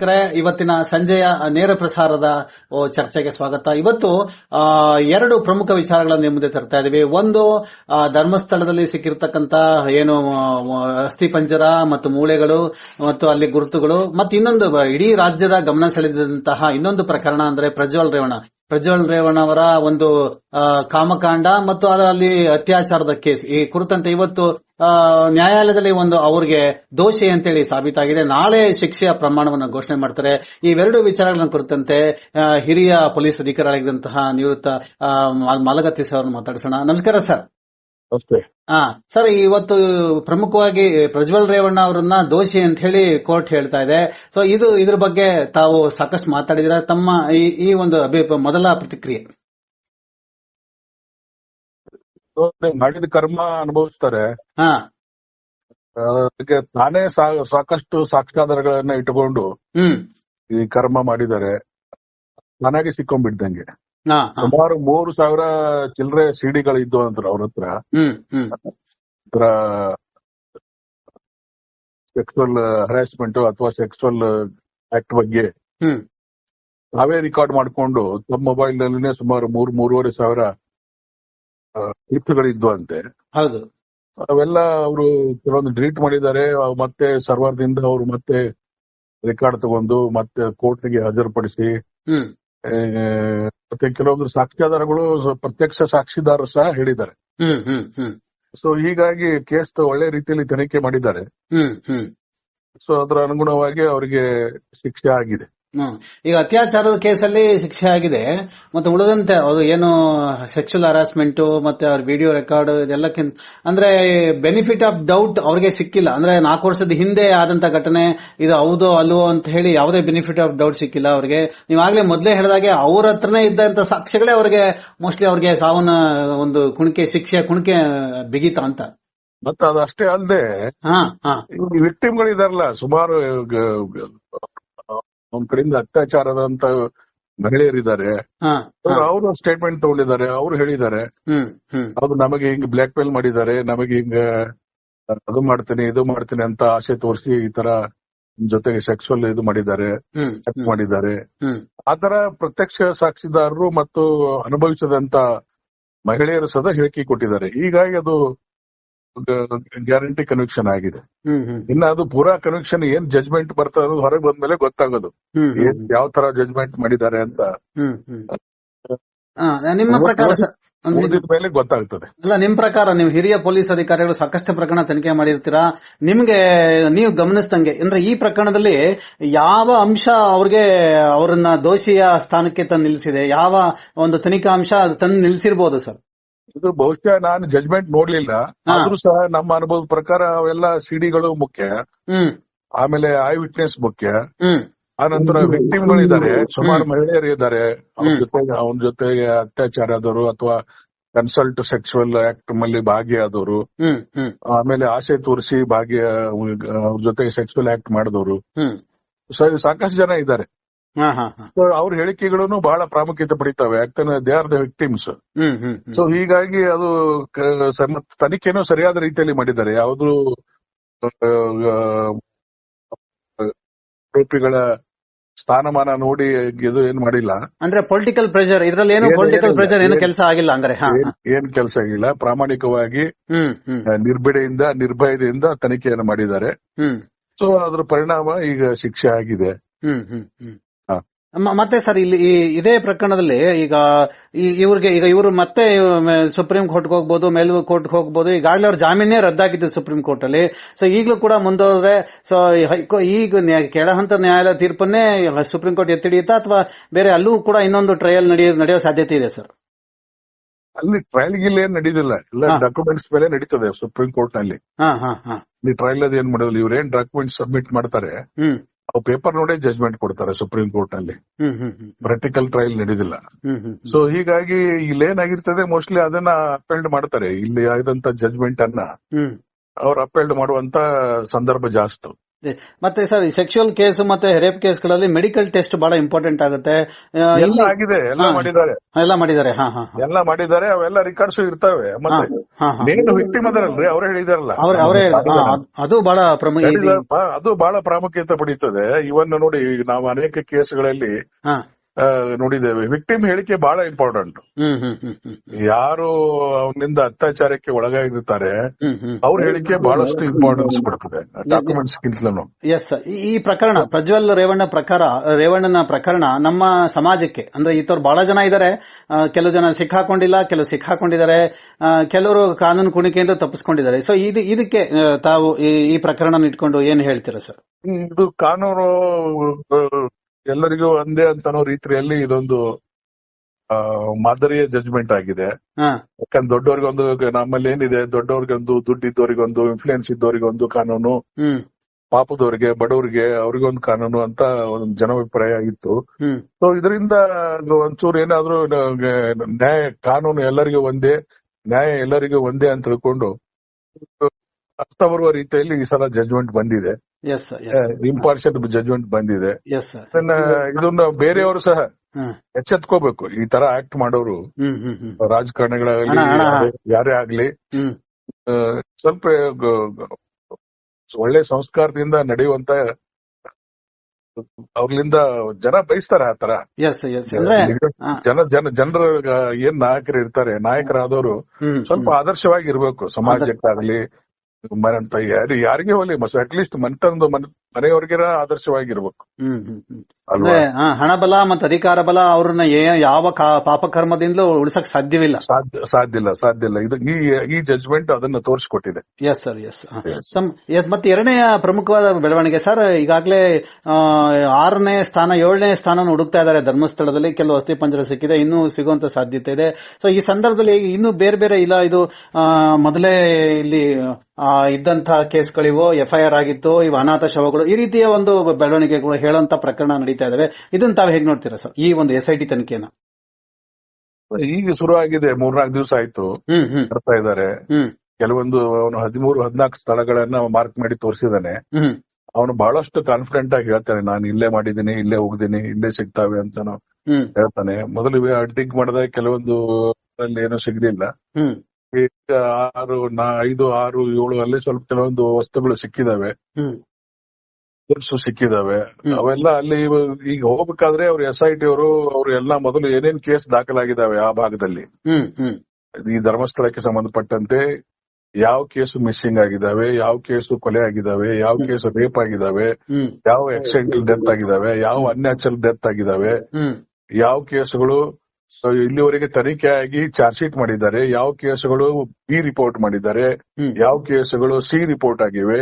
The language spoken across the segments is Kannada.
ವೀಕ್ಷಕರೇ, ಇವತ್ತಿನ ಸಂಜೆಯ ನೇರ ಪ್ರಸಾರದ ಚರ್ಚೆಗೆ ಸ್ವಾಗತ. ಇವತ್ತು ಎರಡು ಪ್ರಮುಖ ವಿಚಾರಗಳನ್ನು ಮುಂದೆ ತರ್ತಾ ಇದ್ದೀವಿ. ಒಂದು ಧರ್ಮಸ್ಥಳದಲ್ಲಿ ಸಿಕ್ಕಿರ್ತಕ್ಕಂತ ಏನು ಅಸ್ಥಿಪಂಜರ ಅಸ್ಥಿ ಪಂಜರ ಮತ್ತು ಮೂಳೆಗಳು ಮತ್ತು ಅಲ್ಲಿ ಗುರುತುಗಳು ಮತ್ತು ಇನ್ನೊಂದು ಇಡೀ ರಾಜ್ಯದ ಗಮನ ಸೆಳೆದಂತಹ ಇನ್ನೊಂದು ಪ್ರಕರಣ ಅಂದ್ರೆ ಪ್ರಜ್ವಲ್ ರೇವಣ. ಪ್ರಜ್ವಲ್ ರೇವಣ್ಣ ಅವರ ಒಂದು ಕಾಮಕಾಂಡ ಮತ್ತು ಅದರಲ್ಲಿ ಅತ್ಯಾಚಾರದ ಕೇಸ್. ಈ ಕುರಿತಂತೆ ಇವತ್ತು ನ್ಯಾಯಾಲಯದಲ್ಲಿ ಒಂದು ಅವರಿಗೆ ದೋಷಿ ಅಂತೇಳಿ ಸಾಬೀತಾಗಿದೆ. ನಾಳೆ ಶಿಕ್ಷೆಯ ಪ್ರಮಾಣವನ್ನು ಘೋಷಣೆ ಮಾಡ್ತಾರೆ. ಇವೆರಡು ವಿಚಾರಗಳನ್ನು ಕುರಿತಂತೆ ಹಿರಿಯ ಪೊಲೀಸ್ ಅಧಿಕಾರಿಯಾಗಿದ್ದಂತಹ ನಿವೃತ್ತ ಮಾಲಗತ್ತಿ ಸರ್ ಮಾತಾಡಿಸೋಣ. ನಮಸ್ಕಾರ ಸರ್ ಹಾ ಸರ್ ಇವತ್ತು ಪ್ರಮುಖವಾಗಿ ಪ್ರಜ್ವಲ್ ರೇವಣ್ಣ ಅವರನ್ನ ದೋಷಿ ಅಂತ ಹೇಳಿ ಕೋರ್ಟ್ ಹೇಳ್ತಾ ಇದೆ. ಸೊ ಇದು ಇದ್ರ ಬಗ್ಗೆ ತಾವು ಸಾಕಷ್ಟು ಮಾತಾಡಿದಿರ ತಮ್ಮ ಈ- ಈ ಒಂದು ಮೊದಲ ಪ್ರತಿಕ್ರಿಯೆ. ಮಾಡಿದ ಕರ್ಮ ಅನುಭವಿಸ್ತಾರೆ. ಅದಕ್ಕೆ ತಾನೇ ಸಾ- ಸಾಕಷ್ಟು ಸಾಕ್ಷಾಧಾರಗಳನ್ನ ಇಟ್ಟುಕೊಂಡು ಈ ಕರ್ಮ ಮಾಡಿದ್ದಾರೆ. ನನಗೆ ಸಿಕ್ಕೊಂಡ್ಬಿಡ್ದಂಗೆ. ಸುಮಾರು ಮೂರು ಸಾವಿರ ಚಿಲ್ಲರೆ ಸಿಡಿಗಳು ಇದ್ವು ಅಂತ ಅವ್ರ ಹತ್ರ. ಸೆಕ್ಸುವಲ್ ಹರಾಸ್ಮೆಂಟ್ ಅಥವಾ ಸೆಕ್ಸುವಲ್ ಆಕ್ಟ್ ಬಗ್ಗೆ ನಾವೇ ರೆಕಾರ್ಡ್ ಮಾಡ್ಕೊಂಡು ತಮ್ಮ ಮೊಬೈಲ್ ನಲ್ಲಿನೇ ಸುಮಾರು ಮೂರ್ ಮೂರುವರೆ ಸಾವಿರ ಕ್ಲಿಪ್ಗಳಿದ್ವು ಅಂತೆ. ಹೌದು. ಅವೆಲ್ಲ ಅವರು ಕೆಲವೊಂದು ಡಿಲೀಟ್ ಮಾಡಿದ್ದಾರೆ. ಅವು ಮತ್ತೆ ಸರ್ವರ್ದಿಂದ ಅವರು ಮತ್ತೆ ರೆಕಾರ್ಡ್ ತಗೊಂಡು ಮತ್ತೆ ಕೋರ್ಟ್ಗೆ ಹಾಜರುಪಡಿಸಿ ಹ್ಮ್. ಆ, ಮತ್ತೆ ಕೆಲವೊಂದು ಸಾಕ್ಷ್ಯಾಧಾರಗಳು ಸ- ಪ್ರತ್ಯಕ್ಷ ಸಾಕ್ಷಿದಾರರು ಸಹ ಹೇಳಿದ್ದಾರೆ. ಹ್ಮ್ ಹ್ಮ್ ಹ್ಮ್. ಸೊ ಹೀಗಾಗಿ ಕೇಸ್ ಒಳ್ಳೆ ರೀತಿಯಲ್ಲಿ ತನಿಖೆ ಮಾಡಿದ್ದಾರೆ. ಹ್ಮ್ ಹ್ಮ್. ಸೊ ಅದರ ಅನುಗುಣವಾಗಿ ಅವರಿಗೆ ಶಿಕ್ಷೆ ಆಗಿದೆ. ಈಗ ಅತ್ಯಾಚಾರದ ಕೇಸಲ್ಲಿ ಶಿಕ್ಷೆ ಆಗಿದೆ. ಮತ್ತೆ ಉಳಿದಂತೆ ಅವರು ಏನು ಸೆಕ್ಷುವಲ್ ಹರಾಸ್ಮೆಂಟ್ ಮತ್ತೆ ಅವ್ರ ವಿಡಿಯೋ ರೆಕಾರ್ಡ್ ಇದೆಲ್ಲಕ್ಕಿಂತ ಅಂದ್ರೆ ಬೆನಿಫಿಟ್ ಆಫ್ ಡೌಟ್ ಅವ್ರಿಗೆ ಸಿಕ್ಕಿಲ್ಲ. ಅಂದ್ರೆ ನಾಲ್ಕು ವರ್ಷದ ಹಿಂದೆ ಆದಂತ ಘಟನೆ ಇದು ಹೌದೋ ಅಲ್ವೋ ಅಂತ ಹೇಳಿ ಯಾವುದೇ ಬೆನಿಫಿಟ್ ಆಫ್ ಡೌಟ್ ಸಿಕ್ಕಿಲ್ಲ ಅವ್ರಿಗೆ. ನೀವಾಗ್ಲೇ ಮೊದಲೇ ಹೇಳಿದಾಗೆ ಅವ್ರ ಹತ್ರನೇ ಇದ್ದಂತ ಸಾಕ್ಷ್ಯಗಳೇ ಅವ್ರಿಗೆ ಮೋಸ್ಟ್ಲಿ ಅವ್ರಿಗೆ ಸಾವನ್ನ ಒಂದು ಕುಣಿಕೆ ಶಿಕ್ಷೆ ಕುಣಿಕೆ ಬಿಗಿತ ಅಂತ. ಮತ್ತೆ ಅದಷ್ಟೇ ಅಲ್ಲದೆ ಹಾ ಹಾ. ವಿಕ್ಟಿಮ್ಗಳಿದಾರಲ್ಲ ಸುಮಾರು ಒಂದ್ ಕಡೆಯಿಂದ ಅತ್ಯಾಚಾರದಂತ ಮಹಿಳೆಯರಿದ್ದಾರೆ. ಹಾ ಹಾ. ಅವರು ಸ್ಟೇಟ್ಮೆಂಟ್ ತಗೊಂಡಿದ್ದಾರೆ ಅವರು ಹೇಳಿದ್ದಾರೆ. ಹ್ಮ್ ಹ್ಮ್. ಹೌದು ನಮಗೆ ಹಿಂಗ್ ಬ್ಲಾಕ್ ಮೇಲ್ ಮಾಡಿದ್ದಾರೆ ನಮಗೆ ಹಿಂಗ ಅದು ಮಾಡ್ತೀನಿ ಇದು ಮಾಡ್ತೀನಿ ಅಂತ ಆಸೆ ತೋರಿಸಿ ಈ ತರ ಜೊತೆಗೆ ಸೆಕ್ಸುವಲ್ ಇದು ಮಾಡಿದ್ದಾರೆ ಹ್ಮ್ ಚೆಕ್ ಮಾಡಿದ್ದಾರೆ. ಹ್ಮ್. ಆತರ ಪ್ರತ್ಯಕ್ಷ ಸಾಕ್ಷಿದಾರರು ಮತ್ತು ಅನುಭವಿಸದಂತ ಮಹಿಳೆಯರು ಸದಾ ಹೇಳಿಕೆ ಕೊಟ್ಟಿದ್ದಾರೆ. ಹೀಗಾಗಿ ಅದು ಗ್ಯಾರಂಟಿ ಕನ್ವಿಕ್ಷನ್ ಆಗಿದೆ. ಇನ್ನ ಅದು ಪೂರಾ ಕನ್ವಿಕ್ಷನ್ ಏನ್ ಜಜ್ಮೆಂಟ್ ಬರ್ತಾ ಅನ್ನೋದು ಹೊರಗೆ ಬಂದ್ಮೇಲೆ ಗೊತ್ತಾಗೋದು. ಏನ್ ಯಾವ ತರ ಜಜ್ಮೆಂಟ್ ಮಾಡಿದ್ದಾರೆ ಅಂತ. ನಿಮ್ಮ ಪ್ರಕಾರ ಮೇಲೆ ಗೊತ್ತಾಗ್ತದೆ. ಅಲ್ಲ ನಿಮ್ ಪ್ರಕಾರ ನೀವು ಹಿರಿಯ ಪೊಲೀಸ್ ಅಧಿಕಾರಿಗಳು ಸಾಕಷ್ಟು ಪ್ರಕರಣ ತನಿಖೆ ಮಾಡಿರ್ತೀರಾ? ನಿಮ್ಗೆ ನೀವು ಗಮನಿಸಿದಂಗೆ ಅಂದ್ರೆ ಈ ಪ್ರಕರಣದಲ್ಲಿ ಯಾವ ಅಂಶ ಅವ್ರಿಗೆ ಅವರನ್ನ ದೋಷಿಯ ಸ್ಥಾನಕ್ಕೆ ತಂದು ನಿಲ್ಲಿಸಿದೆ ಯಾವ ಒಂದು ತನಿಖಾ ಅಂಶ ಅದು ತಂದು ನಿಲ್ಲಿಸಿರ್ಬೋದು ಸರ್? ಇದು ಬಹುಶಃ ನಾನು ಜಜ್ಮೆಂಟ್ ನೋಡ್ಲಿಲ್ಲ. ಆದ್ರೂ ಸಹ ನಮ್ಮ ಅನುಭವದ ಪ್ರಕಾರ ಅವೆಲ್ಲ ಸಿಡಿಗಳು ಮುಖ್ಯ. ಆಮೇಲೆ ಐ ವಿಟ್ನೆಸ್ ಮುಖ್ಯ. ಆ ನಂತರ ವಿಕ್ಟಿಮ್ಗಳಿದ್ದಾರೆ ಸುಮಾರು ಮಹಿಳೆಯರು ಇದ್ದಾರೆ. ಅವ್ರ. ಜೊತೆಗೆ ಅವನ ಜೊತೆಗೆ ಅತ್ಯಾಚಾರ ಆದವರು ಅಥವಾ ಕನ್ಸಲ್ಟ್ ಸೆಕ್ಸುವಲ್ ಆಕ್ಟ್ ಮಲ್ಲಿ ಭಾಗಿಯಾದವರು. ಆಮೇಲೆ ಆಸೆ ತೋರಿಸಿ ಭಾಗಿಯ ಅವ್ರ ಜೊತೆಗೆ ಸೆಕ್ಸುವಲ್ ಆಕ್ಟ್ ಮಾಡಿದವರು. ಸಾಕಷ್ಟು ಜನ ಇದ್ದಾರೆ. ಹಾ ಹಾ ಹಾ. ಅವ್ರ ಹೇಳಿಕೆಗಳನ್ನು ಬಹಳ ಪ್ರಾಮುಖ್ಯತೆ ಪಡಿತಾವೆ. ಯಾಕಂದ್ರೆ they are the victims so ಹೀಗಾಗಿ ಅದು ಸ- ತನಿಖೆನೂ ಸರಿಯಾದ ರೀತಿಯಲ್ಲಿ ಮಾಡಿದ್ದಾರೆ. ಯಾವುದು ಆರೋಪಿಗಳ ಸ್ಥಾನಮಾನ ನೋಡಿ ಇದು ಏನ್ ಮಾಡಿಲ್ಲ. ಅಂದ್ರೆ ಪೊಲಿಟಿಕಲ್ ಪ್ರೆಷರ್ ಇದ್ರಲ್ಲಿ ಏನು ಪೊಲಿಟಿಕಲ್. ಪ್ರೆಷರ್ ಏನು ಕೆಲಸ ಆಗಿಲ್ಲ ಅಂದ್ರೆ ಏನ್- ಕೆಲಸ ಆಗಿಲ್ಲ. ಪ್ರಾಮಾಣಿಕವಾಗಿ ನಿರ್ಬಿಡೆಯಿಂದ ನಿರ್ಭಯದಿಂದ ತನಿಖೆಯನ್ನು ಮಾಡಿದ್ದಾರೆ. ಸೊ ಅದ್ರ ಪರಿಣಾಮ ಈಗ ಶಿಕ್ಷೆ ಆಗಿದೆ. ಮತ್ತೆ ಸರ್ ಇಲ್ಲಿ ಈ ಇದೇ ಪ್ರಕರಣದಲ್ಲಿ ಈಗ ಇವ್ರಿಗೆ ಈಗ ಇವರು ಮತ್ತೆ ಸುಪ್ರೀಂ ಕೋರ್ಟ್ಗೆ ಹೋಗ್ಬೋದು ಮೇಲ್ ಕೋರ್ಟ್ಗೆ ಹೋಗ್ಬೋದು ಈಗಾಗಲೇ ಅವ್ರ ಜಾಮೀನೇ ರದ್ದಾಗಿದ್ದು ಸುಪ್ರೀಂ ಕೋರ್ಟ್ ಅಲ್ಲಿ. ಸೊ ಈಗಲೂ ಕೂಡ ಮುಂದೋದ್ರೆ ಸೊ ಹೈಕೋ ಈಗ ಕೆಳಹಂತ ಕೆಳ ಹಂತ ನ್ಯಾಯಾಲಯ ತೀರ್ಪನ್ನೇ ಸುಪ್ರೀಂ ಕೋರ್ಟ್ ಎತ್ತಿಡಿಯುತ್ತಾ ಅಥವಾ ಬೇರೆ ಅಲ್ಲೂ ಕೂಡ ಇನ್ನೊಂದು ಟ್ರಯಲ್ ನಡೆಯೋ ನಡೆಯೋ ಸಾಧ್ಯತೆ ಇದೆ ಸರ್? ಅಲ್ಲಿ ಟ್ರಯಲ್ ಗಿಲ್ ಏನ್ ನಡೀದಿಲ್ಲ. ಎಲ್ಲ ಡಾಕ್ಯುಮೆಂಟ್ಸ್ ಮೇಲೆ ನಡೀತದೆ ಸುಪ್ರೀಂ ಕೋರ್ಟ್ನಲ್ಲಿ. ಹಾ ಹಾ ಹಾ. ಈ ಟ್ರಯಲ್ ಅದು ಏನ್ ಮಾಡೋದಿಲ್ಲ ಇವ್ರೇನ್ ಡಾಕ್ಯುಮೆಂಟ್ಸ್ ಸಬ್ಮಿಟ್ ಮಾಡ್ತಾರೆ? ಹ್ಮ್. ಅವು ಪೇಪರ್ ನೋಡೇ ಜಜ್ಮೆಂಟ್ ಕೊಡ್ತಾರೆ ಸುಪ್ರೀಂ ಕೋರ್ಟ್ನಲ್ಲಿ ಹ್ಮ್ ಪ್ರಾಕ್ಟಿಕಲ್ ಟ್ರಯಲ್ ನಡೆದಿಲ್ಲ. ಸೊ ಹೀಗಾಗಿ ಇಲ್ಲಿ ಏನಾಗಿರ್ತದೆ ಮೋಸ್ಟ್ಲಿ ಅದನ್ನ ಅಪೆಲ್ಡ್ ಮಾಡ್ತಾರೆ. ಇಲ್ಲಿ ಆದಂತ ಜಜ್ಮೆಂಟ್ ಅನ್ನ ಅವ್ರು ಅಪೆಲ್ಡ್ ಮಾಡುವಂತ ಸಂದರ್ಭ ಜಾಸ್ತಿ. ಮತ್ತೆ ಸರ್ ಈ ಸೆಕ್ಷುವಲ್ ಕೇಸ್ ಮತ್ತೆ ರೇಪ್ಗಳಲ್ಲಿ ಮೆಡಿಕಲ್ ಟೆಸ್ಟ್ ಬಹಳ ಇಂಪಾರ್ಟೆಂಟ್ ಆಗುತ್ತೆ. ಎಲ್ಲ ಆಗಿದೆ ಎಲ್ಲ. ಮಾಡಿದ್ದಾರೆ. ಎಲ್ಲ ಮಾಡಿದ್ದಾರೆ ಹಾ ಹಾ ಹಾ. ಎಲ್ಲ ಮಾಡಿದ್ದಾರೆ ಅವೆಲ್ಲ ರೆಕಾರ್ಡ್ಸ್ ಇರ್ತವೆ. ಮತ್ತೆ ವಿಕ್ಟಿಮ್ ಅದರಲ್ರಿ ಅವರೇ ಹೇಳಿದಾರಲ್ಲ. ಅವ್ರ ಅದು ಬಹಳ ಪ್ರಮುಖ ಅದು ಬಹಳ ಪ್ರಾಮುಖ್ಯತೆ ಪಡೀತದೆ. ಇವನ್ನ ನೋಡಿ ನಾವು ಅನೇಕ ಕೇಸ್ಗಳಲ್ಲಿ ನೋಡಿದ್ದೇವೆ. ವಿಕ್ಟಿಮ್ ಹೇಳಿಕೆ ಬಹಳ ಇಂಪಾರ್ಟೆಂಟ್ ಹ್ಮ್ ಹ್ಮ್ ಹ್ಮ್ ಹ್ಮ್ ಯಾರು ಅವನಿಂದ ಅತ್ಯಾಚಾರಕ್ಕೆ ಒಳಗಾಗಿರ್ತಾರೆ ಅವ್ರ ಹೇಳಿಕೆ ಬಹಳಷ್ಟು ಇಂಪಾರ್ಟೆನ್ಸ್ ಕೊಡ್ತದೆ. ಡಾಕ್ಯುಮೆಂಟ್ಸ್ ಎಸ್ ಈ ಪ್ರಕರಣ ಪ್ರಜ್ವಲ್ ರೇವಣ್ಣ ಪ್ರಕಾರ ರೇವಣ್ಣನ ಪ್ರಕರಣ ನಮ್ಮ ಸಮಾಜಕ್ಕೆ ಅಂದ್ರೆ ಈತವ್ರು ಬಹಳ ಜನ ಇದ್ದಾರೆ ಕೆಲವು ಜನ ಸಿಕ್ಕಾಕೊಂಡಿಲ್ಲ ಕೆಲವು ಸಿಕ್ಕಾಕೊಂಡಿದ್ದಾರೆ. ಕೆಲವರು ಕಾನೂನು ಕುಣಿಕೆಯಿಂದ ತಪ್ಪಿಸ್ಕೊಂಡಿದ್ದಾರೆ. ಸೊ ಇದು ಇದಕ್ಕೆ ತಾವು ಈ ಪ್ರಕರಣ ಇಟ್ಕೊಂಡು ಏನ್ ಹೇಳ್ತೀರಾ ಸರ್ ಇದು ಕಾನೂನು ಎಲ್ಲರಿಗೂ ಒಂದೇ ಅಂತನೋ ರೀತಿಯಲ್ಲಿ ಇದೊಂದು ಆ, ಮಾದರಿಯ ಜಜ್ಮೆಂಟ್ ಆಗಿದೆ. ಯಾಕಂದ್ರೆ ದೊಡ್ಡವ್ರಿಗೊಂದು ನಮ್ಮಲ್ಲಿ ಏನಿದೆ ದೊಡ್ಡವ್ರಿಗೊಂದು ದುಡ್ಡು ಇದ್ದವರಿಗೊಂದು ಇನ್ಫ್ಲೂಯೆನ್ಸ್ ಇದ್ದವರಿಗೊಂದು ಕಾನೂನು ಪಾಪದವರಿಗೆ ಬಡವರಿಗೆ ಅವ್ರಿಗೊಂದು ಕಾನೂನು ಅಂತ ಒಂದು ಜನಾಭಿಪ್ರಾಯ ಇತ್ತು. ಹ್ಮ್. ಸೊ ಇದರಿಂದ ಒಂಚೂರು ಏನಾದ್ರೂ ನ್ಯಾಯ ಕಾನೂನು ಎಲ್ಲರಿಗೂ ಒಂದೇ ನ್ಯಾಯ ಎಲ್ಲರಿಗೂ ಒಂದೇ ಅಂತ ತಿಳ್ಕೊಂಡು ಅರ್ಥ ಬರುವ ರೀತಿಯಲ್ಲಿ ಈ ಸಲ ಜಜ್ಮೆಂಟ್ ಬಂದಿದೆ. ಇಂಪಾರ್ಷಿಯಲ್ ಜಜ್ಮೆಂಟ್ ಬಂದಿದೆ. ಇದನ್ನ ಬೇರೆಯವರು ಸಹ ಎಚ್ಚೆತ್ಕೋಬೇಕು. ಈ ತರ ಆಕ್ಟ್ ಮಾಡೋರು ರಾಜಕಾರಣಿಗಳಾಗಲಿ. ಯಾರೇ- ಆಗ್ಲಿ ಸ್ವಲ್ಪ ಒಳ್ಳೆ ಸಂಸ್ಕಾರದಿಂದ ನಡೆಯುವಂತ ಅವ್ರಲಿಂದ ಜನ ಬಯಸ್ತಾರೆ ಆ ತರ. ಎಸ್ ಎಸ್ ಅಂದ್ರೆ ಆ, ಜನ ಜನ ಜನರ ಏನ್ ನಾಯಕರು ಇರ್ತಾರೆ ನಾಯಕರಾದವರು ಸ್ವಲ್ಪ ಆದರ್ಶವಾಗಿ ಇರ್ಬೇಕು ಸಮಾಜಕ್ಕಾಗ್ಲಿ ಮನೆಂತ ಯಾರು ಯಾರಿಗೆ ಹೋಗ್ಲಿ ಅಟ್ಲೀಸ್ಟ್ ಮನೆತಂದು ಮನೆಯವ್ರಿಗೆರ ಆದರ್ಶವಾಗಿರ್ಬೇಕು. ಅಂದ್ರೆ ಹಣ ಬಲ ಮತ್ತು ಅಧಿಕಾರ ಬಲ ಅವ್ರನ್ನ ಯಾವ ಪಾಪಕರ್ಮದಿಂದಲೂ ಉಳಿಸಕ್ ಸಾಧ್ಯವಿಲ್ಲ. ಸಾಧ್ಯ ಇಲ್ಲ ಸಾಧ್ಯ ಇಲ್ಲ ಇದು ಈ ಈ ಜಜ್ಮೆಂಟ್ ಅದನ್ನ ತೋರಿಸಿಕೊಟ್ಟಿದೆ. ಎಸ್ ಸರ್ ಎಸ್ ಮತ್ತೆ ಎರಡನೇ ಪ್ರಮುಖವಾದ ಬೆಳವಣಿಗೆ ಸರ್ ಈಗಾಗಲೇ ಆರನೇ ಸ್ಥಾನ ಏಳನೇ ಸ್ಥಾನ ಹುಡುಕ್ತಾ ಇದ್ದಾರೆ ಧರ್ಮಸ್ಥಳದಲ್ಲಿ. ಕೆಲವು ಅಸ್ಥಿ ಪಂಜರ ಸಿಕ್ಕಿದೆ ಇನ್ನೂ ಸಿಗುವಂತ ಸಾಧ್ಯತೆ ಇದೆ. ಸೊ ಈ ಸಂದರ್ಭದಲ್ಲಿ ಇನ್ನೂ ಬೇರೆ ಬೇರೆ ಇಲ್ಲ ಇದು ಮೊದಲೇ ಇಲ್ಲಿ ಇದ್ದಂತಹ ಕೇಸ್ಗಳಿವು ಎಫ್ಐಆರ್ ಆಗಿತ್ತು ಇವು ಅನಾಥ ಶವಗಳು ಈ ರೀತಿಯ ಒಂದು ಬೆಳವಣಿಗೆಗಳು ಹೇಳುವಂತ ಪ್ರಕರಣ ನಡೀತಾ ಇದಾವೆ. ಇದನ್ನ ತಾವು ಹೇಗೆ ನೋಡ್ತೀರಾ ಸರ್? ಈ ಒಂದು ಎಸ್ ಐ ಟಿ ತನಿಖೆನ? ಈಗ ಶುರು ಆಗಿದೆ ಮೂರ್ನಾಲ್ಕು ದಿವಸ ಆಯ್ತು. ಬರ್ತಾ ಇದ್ದಾರೆ ಕೆಲವೊಂದು ಅವನು ಹದಿಮೂರು ಹದಿನಾಲ್ಕು ಸ್ಥಳಗಳನ್ನ ಮಾರ್ಕ್ ಮಾಡಿ ತೋರಿಸಿದಾನೆ. ಅವನು ಬಹಳಷ್ಟು ಕಾನ್ಫಿಡೆಂಟ್ ಆಗಿ ಹೇಳ್ತಾನೆ ನಾನು ಇಲ್ಲೇ ಮಾಡಿದ್ದೀನಿ ಇಲ್ಲೇ ಹೋಗಿದ್ದೀನಿ ಇಲ್ಲೇ ಸಿಗ್ತಾವೆ ಅಂತಾನು ಹೇಳ್ತಾನೆ. ಮೊದಲು ಡಿಗ್ ಮಾಡಿದಾಗ ಕೆಲವೊಂದು ಏನು ಸಿಗ್ಲಿಲ್ಲ. ಈಗ ಆರು ಐದು ಆರು ಏಳು ಅಲ್ಲಿ ಸ್ವಲ್ಪ ಕೆಲವೊಂದು ವಸ್ತುಗಳು ಸಿಕ್ಕಿದಾವೆ. ಗುಡ್ಸು ಸಿಕ್ಕಿದಾವೆ. ಅವೆಲ್ಲ ಅಲ್ಲಿ ಈಗ ಹೋಗ್ಬೇಕಾದ್ರೆ ಅವ್ರ ಎಸ್ ಐ ಟಿ ಅವರು ಅವ್ರು ಎಲ್ಲ ಮೊದಲು ಏನೇನ್ ಕೇಸ್ ದಾಖಲಾಗಿದಾವೆ ಆ ಭಾಗದಲ್ಲಿ. ಈ ಧರ್ಮಸ್ಥಳಕ್ಕೆ ಸಂಬಂಧಪಟ್ಟಂತೆ ಯಾವ ಕೇಸು ಮಿಸ್ಸಿಂಗ್ ಆಗಿದಾವೆ ಯಾವ ಕೇಸು ಕೊಲೆ ಆಗಿದಾವೆ ಯಾವ ಕೇಸು ರೇಪ್ ಆಗಿದಾವೆ ಯಾವ ಆಕ್ಸಿಡೆಂಟಲ್ ಡೆತ್ ಆಗಿದಾವೆ ಯಾವ ಅನ್ಯಾಚುರಲ್ ಡೆತ್ ಆಗಿದಾವೆ ಯಾವ ಕೇಸುಗಳು ಆ, ಇಲ್ಲಿವರೆಗೆ ತನಿಖೆ ಆಗಿ ಚಾರ್ಜ್ ಶೀಟ್ ಮಾಡಿದ್ದಾರೆ. ಯಾವ ಕೇಸುಗಳು ಬಿ ರಿಪೋರ್ಟ್ ಮಾಡಿದ್ದಾರೆ ಯಾವ ಕೇಸುಗಳು ಸಿ ರಿಪೋರ್ಟ್ ಆಗಿವೆ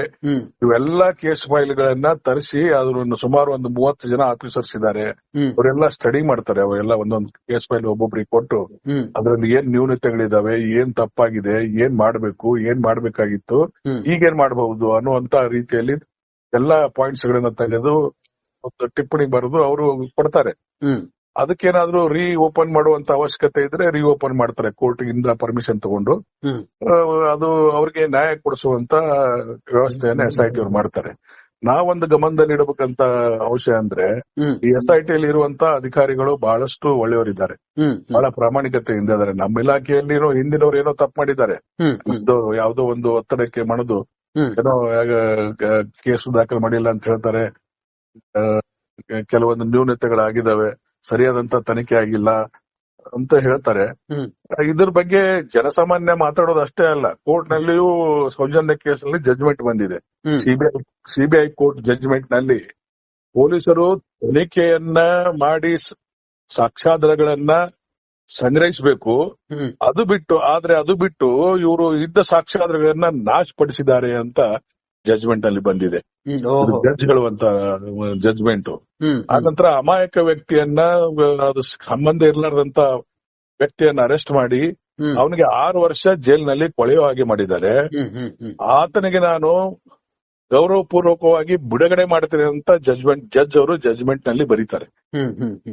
ಇವೆಲ್ಲಾ ಕೇಸ್ ಫೈಲ್ಗಳನ್ನ ತರಿಸಿ ಅದನ್ನು ಸುಮಾರು ಒಂದು ಮೂವತ್ತು ಜನ ಆಫೀಸರ್ಸ್ ಇದ್ದಾರೆ. ಅವರೆಲ್ಲ ಸ್ಟಡಿ ಮಾಡ್ತಾರೆ ಅವೆಲ್ಲ ಒಂದೊಂದು ಕೇಸ್ ಫೈಲ್ ಒಬ್ಬೊಬ್ರಿಗೆ ಕೊಟ್ಟು ಅದರಲ್ಲಿ ಏನ್ ನ್ಯೂನತೆಗಳಿದಾವೆ ಏನ್ ತಪ್ಪಾಗಿದೆ ಏನ್ ಮಾಡ್ಬೇಕು ಏನ್ ಮಾಡ್ಬೇಕಾಗಿತ್ತು ಈಗ ಈಗೇನ್ ಮಾಡಬಹುದು ಅನ್ನುವಂತ ರೀತಿಯಲ್ಲಿ ಎಲ್ಲಾ ಪಾಯಿಂಟ್ಸ್ ಗಳನ್ನ ತೆಗೆದು ಒಂದು ಟಿಪ್ಪಣಿ ಬರೆದು ಅವರು ಕೊಡ್ತಾರೆ. ಅದಕ್ಕೇನಾದ್ರೂ ರೀ ಓಪನ್ ಮಾಡುವಂತ ಅವಶ್ಯಕತೆ ಇದ್ರೆ ರೀ ಓಪನ್ ಮಾಡ್ತಾರೆ ಕೋರ್ಟ್ ಇಂದ ಪರ್ಮಿಷನ್ ತಗೊಂಡು. ಅದು ಅವ್ರಿಗೆ ನ್ಯಾಯ ಕೊಡಿಸುವಂತ ವ್ಯವಸ್ಥೆಯನ್ನ ಎಸ್ ಐ ಟಿ ಅವ್ರು ಮಾಡ್ತಾರೆ. ನಾವೊಂದು ಗಮನದಲ್ಲಿ ಇಡಬೇಕಂತ ಅಂಶ ಅಂದ್ರೆ ಈ ಎಸ್ ಐ ಟಿ ಅಲ್ಲಿ ಇರುವಂತ ಅಧಿಕಾರಿಗಳು ಬಹಳಷ್ಟು ಒಳ್ಳೆಯವರಿದ್ದಾರೆ. ಬಹಳ ಪ್ರಾಮಾಣಿಕತೆ ಇದ್ದಾರೆ. ನಮ್ಮ ಇಲಾಖೆಯಲ್ಲಿ ಹಿಂದಿನವ್ರು ಏನೋ ತಪ್ಪು ಮಾಡಿದ್ದಾರೆ. ಯಾವುದೋ ಒಂದು ಒತ್ತಡಕ್ಕೆ ಮಣದು. ಏನೋ ಕೇಸು ದಾಖಲು ಮಾಡಿಲ್ಲ ಅಂತ ಹೇಳ್ತಾರೆ. ಕೆಲವೊಂದು ನ್ಯೂನತೆಗಳಾಗಿದ್ದಾವೆ. ಸರಿಯಾದಂತ ತನಿಖೆ ಆಗಿಲ್ಲ ಅಂತ ಹೇಳ್ತಾರೆ. ಇದ್ರ ಬಗ್ಗೆ ಜನಸಾಮಾನ್ಯ ಮಾತಾಡೋದು ಅಷ್ಟೇ ಅಲ್ಲ ಕೋರ್ಟ್ ನಲ್ಲಿಯೂ ಸೌಜನ್ಯ ಕೇಸ್ನಲ್ಲಿ ಜಜ್ಮೆಂಟ್ ಬಂದಿದೆ ಸಿಬಿಐ ಸಿಬಿಐ ಕೋರ್ಟ್ ಜಜ್ಮೆಂಟ್ನಲ್ಲಿ ಪೊಲೀಸರು ತನಿಖೆಯನ್ನ ಮಾಡಿ ಸಾಕ್ಷಾಧಾರಗಳನ್ನ ಸಾಕ್ಷ್ಯಾಧಾರಗಳನ್ನ ಸಂಗ್ರಹಿಸಬೇಕು. ಅದು ಬಿಟ್ಟು ಆದ್ರೆ ಅದು ಬಿಟ್ಟು ಇವರು ಇದ್ದ ಸಾಕ್ಷ್ಯಾಧಾರಗಳನ್ನ ನಾಶಪಡಿಸಿದ್ದಾರೆ ಅಂತ ಜಜ್ಮೆಂಟ್ ಅಲ್ಲಿ ಬಂದಿದೆ. ಜಡ್ಜ್ಗಳು ಅಂತ ಜಜ್ಮೆಂಟ್ ಆ ನಂತರ ಅಮಾಯಕ ವ್ಯಕ್ತಿಯನ್ನ ಅದು ಸಂಬಂಧ ಇರ್ಲಾರ್ದಂತ ವ್ಯಕ್ತಿಯನ್ನ ಅರೆಸ್ಟ್ ಮಾಡಿ ಅವನಿಗೆ ಆರು ವರ್ಷ ಜೈಲಿನಲ್ಲಿ ಕೊಳೆಯುವ ಹಾಗೆ ಮಾಡಿದ್ದಾರೆ. ಆತನಿಗೆ ನಾನು ಗೌರವ ಪೂರ್ವಕವಾಗಿ ಬಿಡುಗಡೆ ಮಾಡ್ತೀರಿ ಅಂತ ಜಜ್ಮೆಂಟ್ ಜಡ್ಜ್ ಅವರು ಜಜ್ಮೆಂಟ್ನಲ್ಲಿ ಬರೀತಾರೆ.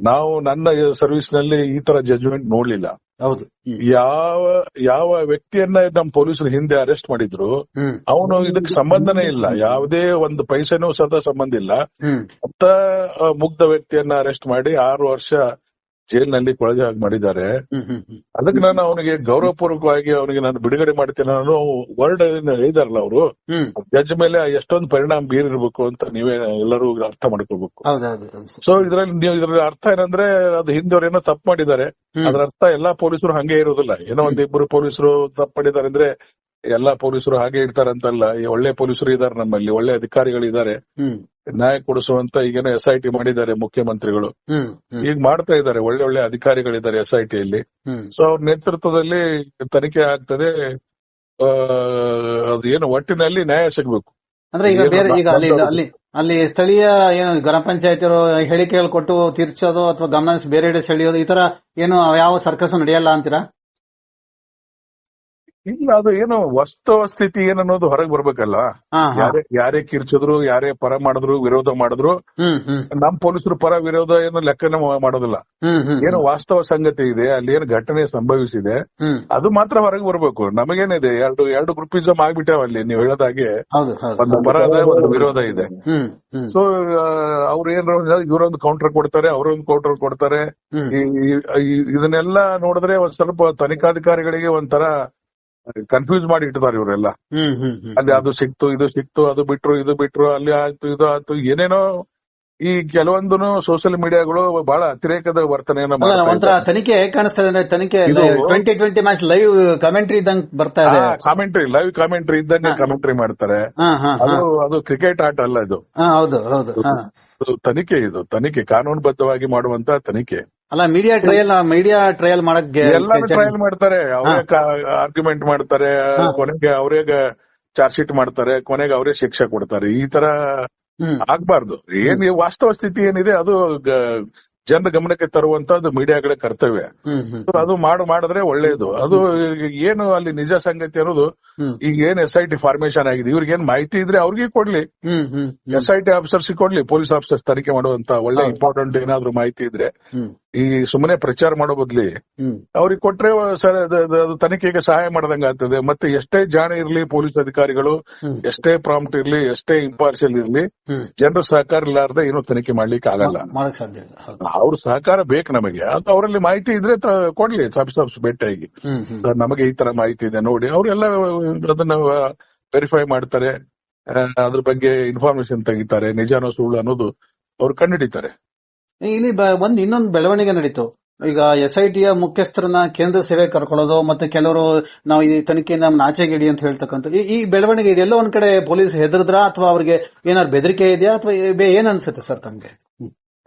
ನಾವು ನನ್ನ ಸರ್ವಿಸ್ನಲ್ಲಿ ಈ ತರ ಜಜ್ಮೆಂಟ್ ನೋಡ್ಲಿಲ್ಲ. ಹೌದು. ಯಾವ ಯಾವ ವ್ಯಕ್ತಿಯನ್ನ ನಮ್ಮ ಪೊಲೀಸರು ಹಿಂದೆ ಅರೆಸ್ಟ್ ಮಾಡಿದ್ರು ಅವನು ಇದಕ್ಕೆ ಸಂಬಂಧನೇ ಇಲ್ಲ. ಯಾವುದೇ ಒಂದು ಪೈಸೆನೂ ಸದಾ ಸಂಬಂಧ ಇಲ್ಲ. ಅಂತ ಮುಗ್ಧ ವ್ಯಕ್ತಿಯನ್ನ ಅರೆಸ್ಟ್ ಮಾಡಿ ಆರು ವರ್ಷ ಜೈಲಿನಲ್ಲಿ ಹಾಕಿ ಮಾಡಿದ್ದಾರೆ. ಅದಕ್ಕೆ ನಾನು ಅವನಿಗೆ ಗೌರವಪೂರ್ವಕವಾಗಿ ಅವನಿಗೆ ನಾನು ಬಿಡುಗಡೆ ಮಾಡ್ತೇನೆ. ನಾನು ವರ್ಡ್ ಹೇಳಿದಾರಲ್ಲ ಅವರು ಜಜ್ ಜಡ್ಜ್ ಮೇಲೆ ಎಷ್ಟೊಂದು ಪರಿಣಾಮ ಬೀರಿರ್ಬೇಕು ಅಂತ ನೀವೇ ಎಲ್ಲರೂ ಅರ್ಥ ಮಾಡ್ಕೋಬೇಕು. ಸೊ ಇದ್ರಲ್ಲಿ ನೀವು ಇದ್ರ ಅರ್ಥ ಏನಂದ್ರೆ ಅದು ಹಿಂದೆ ಏನೋ ತಪ್ಪು ಮಾಡಿದ್ದಾರೆ. ಅದ್ರ ಅರ್ಥ ಎಲ್ಲಾ ಪೊಲೀಸರು ಹಂಗೆ ಇರೋದಿಲ್ಲ ಏನೋ ಒಂದ್ ಇಬ್ಬರು ಪೊಲೀಸರು ತಪ್ಪು ಮಾಡಿದ್ದಾರೆ ಅಂದ್ರೆ ಎಲ್ಲಾ ಪೊಲೀಸರು ಹಾಗೆ ಇರ್ತಾರಂತಲ್ಲ ಈ ಒಳ್ಳೆ ಪೊಲೀಸರು ಇದಾರೆ ನಮ್ಮಲ್ಲಿ ಒಳ್ಳೆ ಅಧಿಕಾರಿಗಳಿದ್ದಾರೆ. ಹ್ಮ್. ನ್ಯಾಯ ಕೊಡಿಸುವಂತ ಈಗೇನೋ ಎಸ್ ಐ ಟಿ ಮಾಡಿದ್ದಾರೆ ಮುಖ್ಯಮಂತ್ರಿಗಳು. ಈಗ ಮಾಡ್ತಾ ಇದ್ದಾರೆ ಒಳ್ಳೆ ಒಳ್ಳೆ ಅಧಿಕಾರಿಗಳಿದ್ದಾರೆ ಎಸ್ ಐ ಟಿಯಲ್ಲಿ ಸೊ ಅವ್ರ ನೇತೃತ್ವದಲ್ಲಿ ತನಿಖೆ ಆಗ್ತದೆ. ಆ, ಅದು ಏನು ಒಟ್ಟಿನಲ್ಲಿ ನ್ಯಾಯ ಸಿಗ್ಬೇಕು. ಅಂದ್ರೆ ಈಗ ಬೇರೆ ಈಗ ಅಲ್ಲಿ ಅಲ್ಲಿ ಅಲ್ಲಿ ಸ್ಥಳೀಯ ಏನು ಗ್ರಾಮ ಪಂಚಾಯತಿಯರು ಹೇಳಿಕೆಗಳು ಕೊಟ್ಟು ತಿರ್ಚೋದು ಅಥವಾ ಗಮನ ಬೇರೆಡೆ ಸೆಳೆಯೋದು ಈ ತರ ಏನು ಯಾವ ಸರ್ಕಸ್ ನಡೆಯಲ್ಲ ಅಂತೀರಾ? ಇಲ್ಲ ಅದು ಏನು ವಾಸ್ತವ ಸ್ಥಿತಿ ಏನನ್ನೋದು ಹೊರಗೆ ಬರ್ಬೇಕಲ್ಲ. ಯಾರೇ ಯಾರೇ ಕಿರ್ಚಿದ್ರು ಯಾರೇ ಪರ ಮಾಡಿದ್ರು ವಿರೋಧ ಮಾಡಿದ್ರು ನಮ್ ಪೊಲೀಸರು ಪರ ವಿರೋಧ ಏನು ಲೆಕ್ಕನೆ ಮಾಡೋದಿಲ್ಲ. ಏನು ವಾಸ್ತವ ಸಂಗತಿ ಇದೆ ಅಲ್ಲಿ ಏನು ಘಟನೆ ಸಂಭವಿಸಿದೆ ಅದು ಮಾತ್ರ ಹೊರಗೆ ಬರ್ಬೇಕು. ನಮಗೇನಿದೆ ಎರಡು ಎರಡು ಗ್ರೂಪಿಸಮ್ ಆಗ್ಬಿಟ್ಟಾವ ಅಲ್ಲಿ ನೀವು ಹೇಳೋದಾಗೆ. ಒಂದು ಪರ ಇದೆ ಒಂದು ವಿರೋಧ ಇದೆ. ಸೊ ಅವ್ರು ಏನ್ ಇವರೊಂದು ಕೌಂಟರ್ ಕೊಡ್ತಾರೆ ಅವರೊಂದು ಕೌಂಟರ್ ಕೊಡ್ತಾರೆ. ಇದನ್ನೆಲ್ಲ ನೋಡಿದ್ರೆ ಒಂದ್ ಸ್ವಲ್ಪ ತನಿಖಾಧಿಕಾರಿಗಳಿಗೆ ಒಂಥರ ಕನ್ಫ್ಯೂಸ್ ಮಾಡಿ ಇಟ್ಟಿದ್ದಾರೆ ಇವರೆಲ್ಲ. ಅಲ್ಲಿ ಅದು ಸಿಕ್ತು ಇದು ಸಿಕ್ತು ಅದು ಬಿಟ್ರು ಇದು ಬಿಟ್ರು ಅಲ್ಲಿ ಆಯ್ತು ಇದು ಆಯ್ತು ಏನೇನೋ ಈ ಕೆಲವೊಂದು ಸೋಷಿಯಲ್ ಮೀಡಿಯಾಗಳು ಬಹಳ ಅತಿರೇಕದ ವರ್ತನೆಯನ್ನ ತನಿಖೆ ಹೇಗ್ ಕಾಣಿಸ್ತದೆ ಅಂದ್ರೆ ತನಿಖೆ twenty twenty match live commentary ಇದ್ದಂಗ್ ಬರ್ತಾ ಇದೆ. ಕಾಮೆಂಟ್ರಿ ಲೈವ್ ಕಾಮೆಂಟ್ರಿ ಇದ್ದಂಗೆ ಕಾಮೆಂಟ್ರಿ ಮಾಡ್ತಾರೆ. ಅದು ಅದು ಕ್ರಿಕೆಟ್ ಆಟ ಅಲ್ಲ ಇದು. ಹೌದು ಹೌದು ತನಿಖೆ ಇದು ತನಿಖೆ ಕಾನೂನುಬದ್ಧವಾಗಿ ಮಾಡುವಂತ ತನಿಖೆ. ಅಲ್ಲ ಮೀಡಿಯಾ ಟ್ರಯಲ್ ಮೀಡಿಯಾ ಟ್ರಯಲ್ ಮಾಡಕ್ಕೆ ಎಲ್ಲಾನು ಟ್ರಯಲ್ ಮಾಡ್ತಾರೆ. ಅವರೇ ಆರ್ಗ್ಯುಮೆಂಟ್ ಮಾಡ್ತಾರೆ ಕೊನೆಗೆ ಅವರೇ ಚಾರ್ಜ್ ಶೀಟ್ ಮಾಡ್ತಾರೆ ಕೊನೆಗೆ ಅವರೇ ಶಿಕ್ಷೆ ಕೊಡ್ತಾರೆ. ಈ ತರ ಆಗ್ಬಾರ್ದು. ಏನ್ ವಾಸ್ತವ ಸ್ಥಿತಿ ಏನಿದೆ ಅದು ಜನ ಜನರ ಗಮನಕ್ಕೆ ತರುವಂತದ್ದು ಮೀಡಿಯಾಗಳ ಕರ್ತವ್ಯ. ಅದು ಮಾಡು ಮಾಡಿದ್ರೆ ಒಳ್ಳೇದು. ಅದು ಏನು ಅಲ್ಲಿ ನಿಜ ಸಂಗತಿ ಅನ್ನೋದು ಈಗ ಏನ್ ಎಸ್ ಐ ಟಿ ಫಾರ್ಮೇಶನ್ ಆಗಿದೆ ಇವ್ರಿಗೆ ಏನ್ ಮಾಹಿತಿ ಇದ್ರೆ ಅವ್ರಿಗೆ ಕೊಡ್ಲಿ. ಎಸ್ ಐ ಟಿ ಆಫೀಸರ್ಸ್ ಕೊಡ್ಲಿ ಪೊಲೀಸ್ ಆಫೀಸರ್ಸ್ ತನಿಖೆ ಮಾಡುವಂತ ಒಳ್ಳೆ ಇಂಪಾರ್ಟೆಂಟ್ ಏನಾದ್ರು ಮಾಹಿತಿ ಇದ್ರೆ. ಈ ಸುಮ್ಮನೆ ಪ್ರಚಾರ ಮಾಡೋ ಬದ್ಲಿ ಅವ್ರಿಗೆ ಕೊಟ್ರೆ ಅದು- ತನಿಖೆಗೆ ಸಹಾಯ ಮಾಡದಂಗ ಆಗ್ತದೆ. ಮತ್ತೆ ಎಷ್ಟೇ ಜಾಣ ಇರ್ಲಿ ಪೊಲೀಸ್ ಅಧಿಕಾರಿಗಳು ಎಷ್ಟೇ ಪ್ರಾಂಪ್ಟ್ ಇರ್ಲಿ ಎಷ್ಟೇ ಇಂಪಾರ್ಷಿಯಲ್ ಇರ್ಲಿ ಜನರ ಸಹಕಾರ ಇಲ್ಲಾರ್ದೆ ಏನು ತನಿಖೆ ಮಾಡ್ಲಿಕ್ಕೆ ಆಗಲ್ಲ. ಅವ್ರ ಸಹಕಾರ ಬೇಕು ನಮಗೆ. ಅದು ಅವರಲ್ಲಿ ಮಾಹಿತಿ ಇದ್ರೆ ಕೊಡ್ಲಿ ಸಬ್ ಸಬ್ಸ್ ಭೇಟಿಯಾಗಿ. ನಮಗೆ ಈ ತರ ಮಾಹಿತಿ ಇದೆ ನೋಡಿ. ಅವರೆಲ್ಲ ಅದನ್ನ ವೆರಿಫೈ ಮಾಡ್ತಾರೆ. ಅದ್ರ ಬಗ್ಗೆ ಇನ್ಫಾರ್ಮೇಶನ್ ತೆಗಿತಾರೆ. ನಿಜಾನೋ ಸುಳ್ಳು ಅನ್ನೋದು ಅವ್ರು ಕಂಡುಹಿಡಿತಾರೆ. ಇಲ್ಲಿ ಒಂದ್ ಇನ್ನೊಂದು ಬೆಳವಣಿಗೆ ನಡೀತು. ಈಗ ಎಸ್ ಐ ಟಿಯ ಮುಖ್ಯಸ್ಥರನ್ನ ಕೇಂದ್ರ ಸೇವೆ ಕರ್ಕೊಳ್ಳೋದು ಮತ್ತೆ ಕೆಲವರು ನಾವು ಈ ತನಿಖೆ ನಮ್ಮ ಆಚೆಗಿಡಿ ಅಂತ ಹೇಳ್ತಕ್ಕಂಥ ಈ- ಬೆಳವಣಿಗೆ ಇದೆಲ್ಲ ಒಂದ್ ಕಡೆ ಪೊಲೀಸ್ ಹೆದರ್ದ್ರ ಅಥವಾ ಅವ್ರಿಗೆ ಏನಾದ್ರು ಬೆದರಿಕೆ ಇದೆಯಾ ಅಥವಾ ಏನ್ ಅನ್ಸುತ್ತೆ ಸರ್ ತಮ್ಗೆ.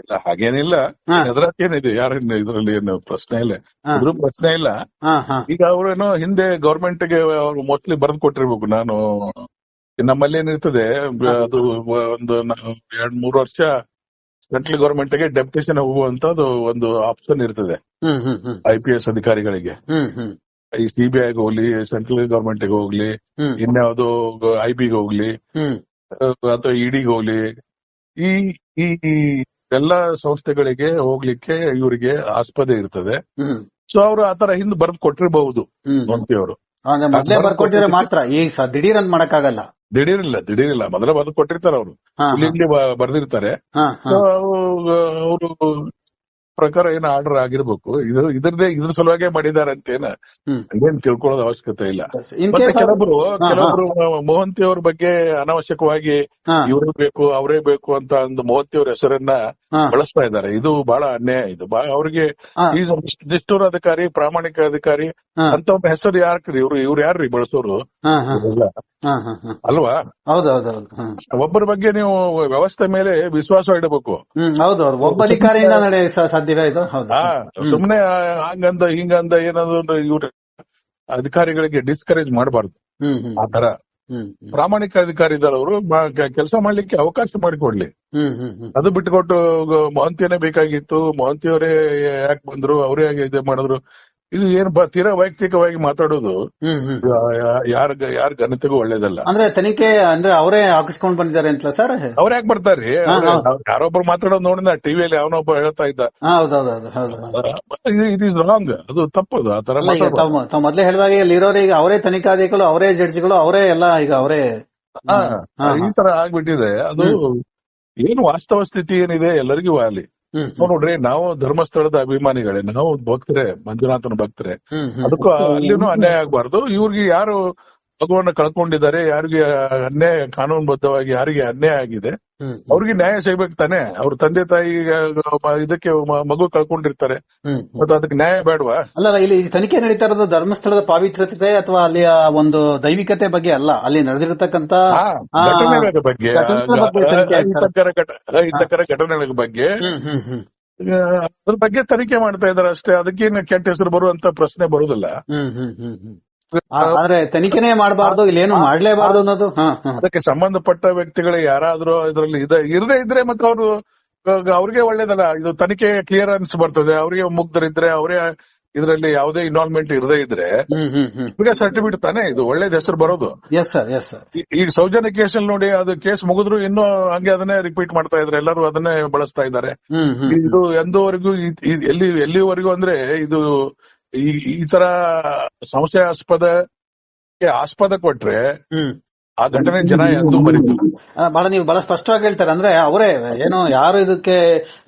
ಇಲ್ಲ ಹಾಗೇನಿಲ್ಲ. ಹಾ. ಯಾರ ಯಾರೇನು ಇದ್ರಲ್ಲಿ ಏನು ಪ್ರಶ್ನೆ ಇಲ್ಲ. ಇದ್ರೂ ಪ್ರಶ್ನೆ ಇಲ್ಲ. ಹಾ ಹಾ. ಈಗ ಅವರೇನೋ ಹಿಂದೆ ಗವರ್ಮೆಂಟ್ಗೆ ಅವ್ರು ಮೋಸ್ಟ್ಲಿ ಬರೆದು ಕೊಟ್ಟಿರ್ಬೇಕು. ನಾನು ನಮ್ಮಲ್ಲಿ ಏನಿರ್ತದೆ ಅದು ಒಂದು ಎರಡ್ ಮೂರು ವರ್ಷ ಸೆಂಟ್ರಲ್ ಗವರ್ಮೆಂಟ್ಗೆ ಡೆಪ್ಯುಟೇಷನ್ ಹೋಗುವಂತ ಒಂದು ಆಪ್ಷನ್ ಇರ್ತದೆ. ಐ ಪಿ ಎಸ್ ಅಧಿಕಾರಿಗಳಿಗೆ. ಈ ಸಿಬಿಐ ಹೋಗ್ಲಿ ಸೆಂಟ್ರಲ್ ಗವರ್ಮೆಂಟ್ಗೆ ಹೋಗ್ಲಿ ಇನ್ಯಾವುದು ಐ ಬಿಗೆ ಹೋಗ್ಲಿ ಅಥವಾ ಇಡಿಗೆ ಹೋಗ್ಲಿ ಈ ಈ ಎಲ್ಲಾ ಸಂಸ್ಥೆಗಳಿಗೆ ಹೋಗ್ಲಿಕ್ಕೆ ಇವರಿಗೆ ಆಸ್ಪದೆ ಇರ್ತದೆ. ಸೊ ಅವರು ಆತರ ಹಿಂದ್ ಬರ್ದ್ ಕೊಟ್ಟಿರಬಹುದು ಮಂತ್ರಿ ಅವರು ಮಾತ್ರ. ಈಗ ದಿಢೀರ್ ಅಂತ ಮಾಡಕ್ಕಾಗಲ್ಲ. ದಿಢೀರಿಲ್ಲ ದಿಢೀರಿಲ್ಲ ಮೊದಲ ಬರ್ದ್ ಕೊಟ್ಟಿರ್ತಾರೆ ಅವರು. ಇಲ್ಲಿ ಬರ್ದಿರ್ತಾರೆ. ಅವರು ಪ್ರಕಾರ ಏನ್ ಆರ್ಡರ್ ಆಗಿರ್ಬೇಕು. ಇದು ಇದ್ರದೇ ಇದ್ರ ಸಲುವಾಗೆ ಮಾಡಿದ್ದಾರೆ ಅಂತೇನ ಏನ್ ತಿಳ್ಕೊಳ್ಳೋದು ಅವಶ್ಯಕತೆ ಇಲ್ಲ. ಕೆಲವೊಬ್ರು. ಕೆಲವೊಬ್ರು ಮೋಹಂತಿ ಅವ್ರ ಬಗ್ಗೆ ಅನಾವಶ್ಯಕವಾಗಿ ಇವರು ಬೇಕು ಅವರೇ ಬೇಕು ಅಂತ ಒಂದು ಮೋಹಂತಿ ಅವ್ರ ಹೆಸರನ್ನ ಬಳಸ್ತಾ ಇದ್ದಾರೆ. ಇದು ಬಹಳ ಅನ್ಯಾಯ. ಇದು ಅವ್ರಿಗೆ ನಿಷ್ಠೂರ ಅಧಿಕಾರಿ ಪ್ರಾಮಾಣಿಕ ಅಧಿಕಾರಿ ಅಂತ ಒಬ್ಬ ಹೆಸರು ಯಾರ್ರಿ ಇವ್ರು ಇವ್ರು ಯಾರ್ರಿ ಬಳಸೋರು? ಅಲ್ವಾ? ಒಬ್ಬರ ಬಗ್ಗೆ ನೀವು ವ್ಯವಸ್ಥೆ ಮೇಲೆ ವಿಶ್ವಾಸ ಇಡಬೇಕು. ಹೌದು ಒಬ್ಬ ಅಧಿಕಾರಿಯಿಂದ ಸಾಧ್ಯವೇ ಇದು? ಸುಮ್ನೆ ಹಂಗಂದ ಹಿಂಗಂದ ಏನಾದ್ರು ಇವ್ರ ಅಧಿಕಾರಿಗಳಿಗೆ ಡಿಸ್ಕರೇಜ್ ಮಾಡಬಾರ್ದು. ಹ್ಮ್ ಹ್ಮ್. ಆ ತರ ಹ್ಮ್ ಹ್ಮ್. ಪ್ರಾಮಾಣಿಕ ಅಧಿಕಾರಿ ಇದ್ದಾರವರು ಕೆಲಸ ಮಾಡ್ಲಿಕ್ಕೆ ಅವಕಾಶ ಮಾಡಿಕೊಡ್ಲಿ. ಅದು ಬಿಟ್ಟುಕೊಟ್ಟು ಗ- ಮೊಹಂತಿಯೇ ಬೇಕಾಗಿತ್ತು. ಮೊಹಂತಿಯವರೇ ಯಾಕೆ ಬಂದ್ರು? ಅವರೇ ಇದು ಮಾಡಿದ್ರು. ಇದು ಏನು ತೀರಾ ವೈಯಕ್ತಿಕವಾಗಿ ಮಾತಾಡೋದು ಯಾರ ಯಾರ ಘನತೆಗೂ ಒಳ್ಳೇದಲ್ಲ. ಅಂದ್ರೆ ತನಿಖೆ ಅಂದ್ರೆ ಅವರೇ ಹಾಕಿಸ್ಕೊಂಡ್ ಬಂದಿದ್ದಾರೆ ಅಂತಲ್ಲ ಸರ್? ಅವ್ರ ಯಾಕೆ ಬರ್ತಾರ್ರಿ ಹಾ. ಯಾರೊಬ್ರು ಮಾತಾಡೋದು ನೋಡಿದ ಟಿವಿಯಲ್ಲಿ ಯಾವನೊಬ್ಬ ಹೇಳ್ತಾ ಇದ್ದ. ಇದು ಈಸ್ ರಾಂಗ್ ಅದು ತಪ್ಪದು ಆ ತರ. ತಾವು ಮೊದ್ಲೇ ಹೇಳಿದಾಗ ಇಲ್ಲಿ ಇರೋರು ಈಗ ಅವರೇ ತನಿಖಾಧಿಕಾರಿಗಳು ಅವರೇ ಜಡ್ಜ್ಗಳು ಅವರೇ ಎಲ್ಲ ಈಗ ಅವರೇ ಈ ತರ ಆಗ್ಬಿಟ್ಟಿದೆ. ಅದು ಏನು ವಾಸ್ತವ ಸ್ಥಿತಿ ಏನಿದೆ? ಎಲ್ಲರಿಗೂ ಅಲ್ಲಿ ನೋಡ್ರಿ ನಾವು ಧರ್ಮಸ್ಥಳದ ಅಭಿಮಾನಿಗಳೇ ನಾವು ಭಕ್ತರೇ ಮಂಜುನಾಥನ ಭಕ್ತರೇ. ಅದಕ್ಕೂ ಅಲ್ಲಿನೂ ಅನ್ಯಾಯ ಆಗ್ಬಾರ್ದು. ಇವ್ರಿಗೆ ಯಾರು ಭಗವನ್ನ ಕಳ್ಕೊಂಡಿದ್ದಾರೆ ಯಾರಿಗೆ ಅನ್ಯಾಯ ಕಾನೂನುಬದ್ಧವಾಗಿ ಯಾರಿಗೆ ಅನ್ಯಾಯ ಆಗಿದೆ ಅವ್ರಿಗೆ ನ್ಯಾಯ ಸಿಗ್ಬೇಕು ತಾನೆ. ಅವ್ರ ತಂದೆ ತಾಯಿ ಇದಕ್ಕೆ ಮಗು ಕಳ್ಕೊಂಡಿರ್ತಾರೆ. ಮತ್ತೆ ಅದಕ್ಕೆ ನ್ಯಾಯ ಬೇಡವಾ? ಅಲ್ಲ ಇಲ್ಲಿ ತನಿಖೆ ನಡೀತಾ ಇರೋದು ಧರ್ಮಸ್ಥಳದ ಪಾವಿತ್ರ್ಯತೆ ಅಥವಾ ಅಲ್ಲಿಯ ಒಂದು ದೈವಿಕತೆ ಬಗ್ಗೆ ಅಲ್ಲ. ಅಲ್ಲಿ ನಡೆದಿರತಕ್ಕಂತ ಘಟನೆಗಳ ಬಗ್ಗೆ ಅಹಿತಕರ ಘಟನೆಗಳ ಬಗ್ಗೆ ಅದ್ರ ಬಗ್ಗೆ ತನಿಖೆ ಮಾಡ್ತಾ ಇದಾರೆ ಅಷ್ಟೇ. ಅದಕ್ಕೇನು ಕೆಟ್ಟ ಹೆಸರು ಬರುವಂತ ಪ್ರಶ್ನೆ ಬರುದಿಲ್ಲ ಆದ್ರೆ ತನಿಖೆನೇ ಮಾಡಬಾರ್ದು ಇಲ್ಲೇನು ಮಾಡ್ಲೇಬಾರ್ದು ಅನ್ನೋದು. ಅದಕ್ಕೆ ಸಂಬಂಧಪಟ್ಟ ವ್ಯಕ್ತಿಗಳು ಯಾರಾದ್ರೂ ಇದರಲ್ಲಿ ಇದೆ ಇರದೇ ಇದ್ರೆ ಮತ್ತೆ ಅವರು ಅವ್ರಿಗೆ ಒಳ್ಳೇದಲ್ಲ ಇದು ತನಿಖೆ ಕ್ಲಿಯರೆನ್ಸ್ ಬರ್ತದೆ ಅವರಿಗೆ ಮುಗ್ಧರಿದ್ರೆ ಅವರೇ ಇದರಲ್ಲಿ ಯಾವುದೇ ಇನ್ವಾಲ್ವ್ಮೆಂಟ್ ಇರದೇ ಇದ್ರೆ ಇವರೇ ಸರ್ಟಿಫಿಕೇಟ್ ತಾನೇ ಇದು ಒಳ್ಳೇದ್ ಹೆಸರು ಬರೋದು. ಎಸ್ ಸರ್ ಎಸ್ ಸರ್ ಈ- ಈಗ ಸೌಜನ್ಯ ಕೇಸಲ್ಲಿ ನೋಡಿ ಅದು ಕೇಸ್ ಮುಗಿದ್ರು ಇನ್ನು ಹಂಗೆ ಅದನ್ನೇ ರಿಪೀಟ್ ಮಾಡ್ತಾ ಇದ್ರೆ ಎಲ್ಲರೂ ಅದನ್ನೇ ಬಳಸ್ತಾ ಇದ್ದಾರೆ. ಇದು ಎಂದವರೆಗೂ ಎಲ್ಲಿ ಎಲ್ಲಿವರೆಗೂ ಅಂದ್ರೆ ಇದು ಈ ಈ ತರ ಸಂಶಯಾಸ್ಪದ ಆಸ್ಪದ ಕೊಟ್ರೆ ಹ್ಮ್. ಆ ಘಟನೆ ಜನ ಎಂದೂ ಮರಿತು. ಆ, ಬಹಳ ನೀವು ಬಹಳ ಸ್ಪಷ್ಟವಾಗಿ ಹೇಳ್ತಾರೆ. ಅಂದ್ರೆ ಅವರೇ ಏನು ಯಾರು ಇದಕ್ಕೆ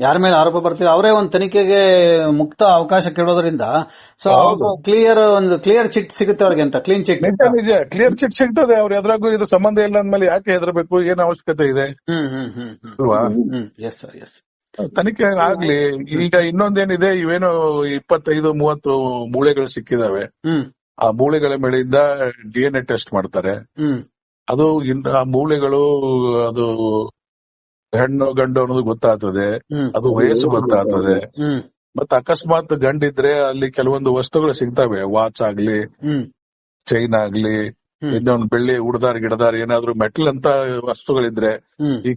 ಯಾರ ಮೇಲೆ ಆರೋಪ ಬರ್ತೀರೋ ಅವರೇ ಒಂದು ತನಿಖೆಗೆ ಮುಕ್ತ ಅವಕಾಶ ಕೇಳೋದ್ರಿಂದ ಸೊ. ಕ್ಲಿಯರ್ ಒಂದು ಕ್ಲಿಯರ್ ಚಿಟ್ ಸಿಗುತ್ತೆ ಅವ್ರಿಗೆ ಅಂತ ಕ್ಲೀನ್ ಚಿಟ್ ನಿಜ ಕ್ಲಿಯರ್ ಚಿಟ್ ಸಿಗ್ತದೆ ಅವ್ರ ಎದ್ರಾಗೂ ಇದು ಸಂಬಂಧ ಇಲ್ಲ ಅಂದ್ಮೇಲೆ ಯಾಕೆ ಹೆದರ್ಬೇಕು? ಏನ್ ಅವಶ್ಯಕತೆ ಇದೆ? ಹ್ಮ್ ಹ್ಮ್ ಹ್ಮ್ ಹ್ಮ್. ಹ್ಮ್ ಎಸ್ ಸರ್ ಎಸ್ ತನಿಖೆ ಆಗ್ಲಿ ಈಗ ಇನ್ನೊಂದೇನಿದೆ ಇವೇನು ಇಪ್ಪತ್ತೈದು ಮೂವತ್ತು ಮೂಳೆಗಳು ಸಿಕ್ಕಿದಾವೆ. ಆ ಮೂಳೆಗಳ ಮೇಲಿಂದ ಡಿ ಎನ್ ಎ ಟೆಸ್ಟ್ ಮಾಡ್ತಾರೆ. ಅದು ಆ ಮೂಳೆಗಳು ಅದು ಹೆಣ್ಣು ಗಂಡು ಅನ್ನೋದು ಗೊತ್ತಾಗ್ತದೆ. ಅದು ವಯಸ್ಸು ಗೊತ್ತಾಗ್ತದೆ. ಮತ್ತೆ ಅಕಸ್ಮಾತ್ ಗಂಡಿದ್ರೆ ಅಲ್ಲಿ ಕೆಲವೊಂದು ವಸ್ತುಗಳು ಸಿಗ್ತವೆ. ವಾಚ್ ಆಗ್ಲಿ ಚೈನ್ ಆಗ್ಲಿ. ಇನ್ನೊಂದು ಬೆಳ್ಳಿ ಉಡ್ದಾರ್ ಗಿಡದಾರ್ ಏನಾದ್ರು ಮೆಟಲ್ ಅಂತ ವಸ್ತುಗಳಿದ್ರೆ ಈ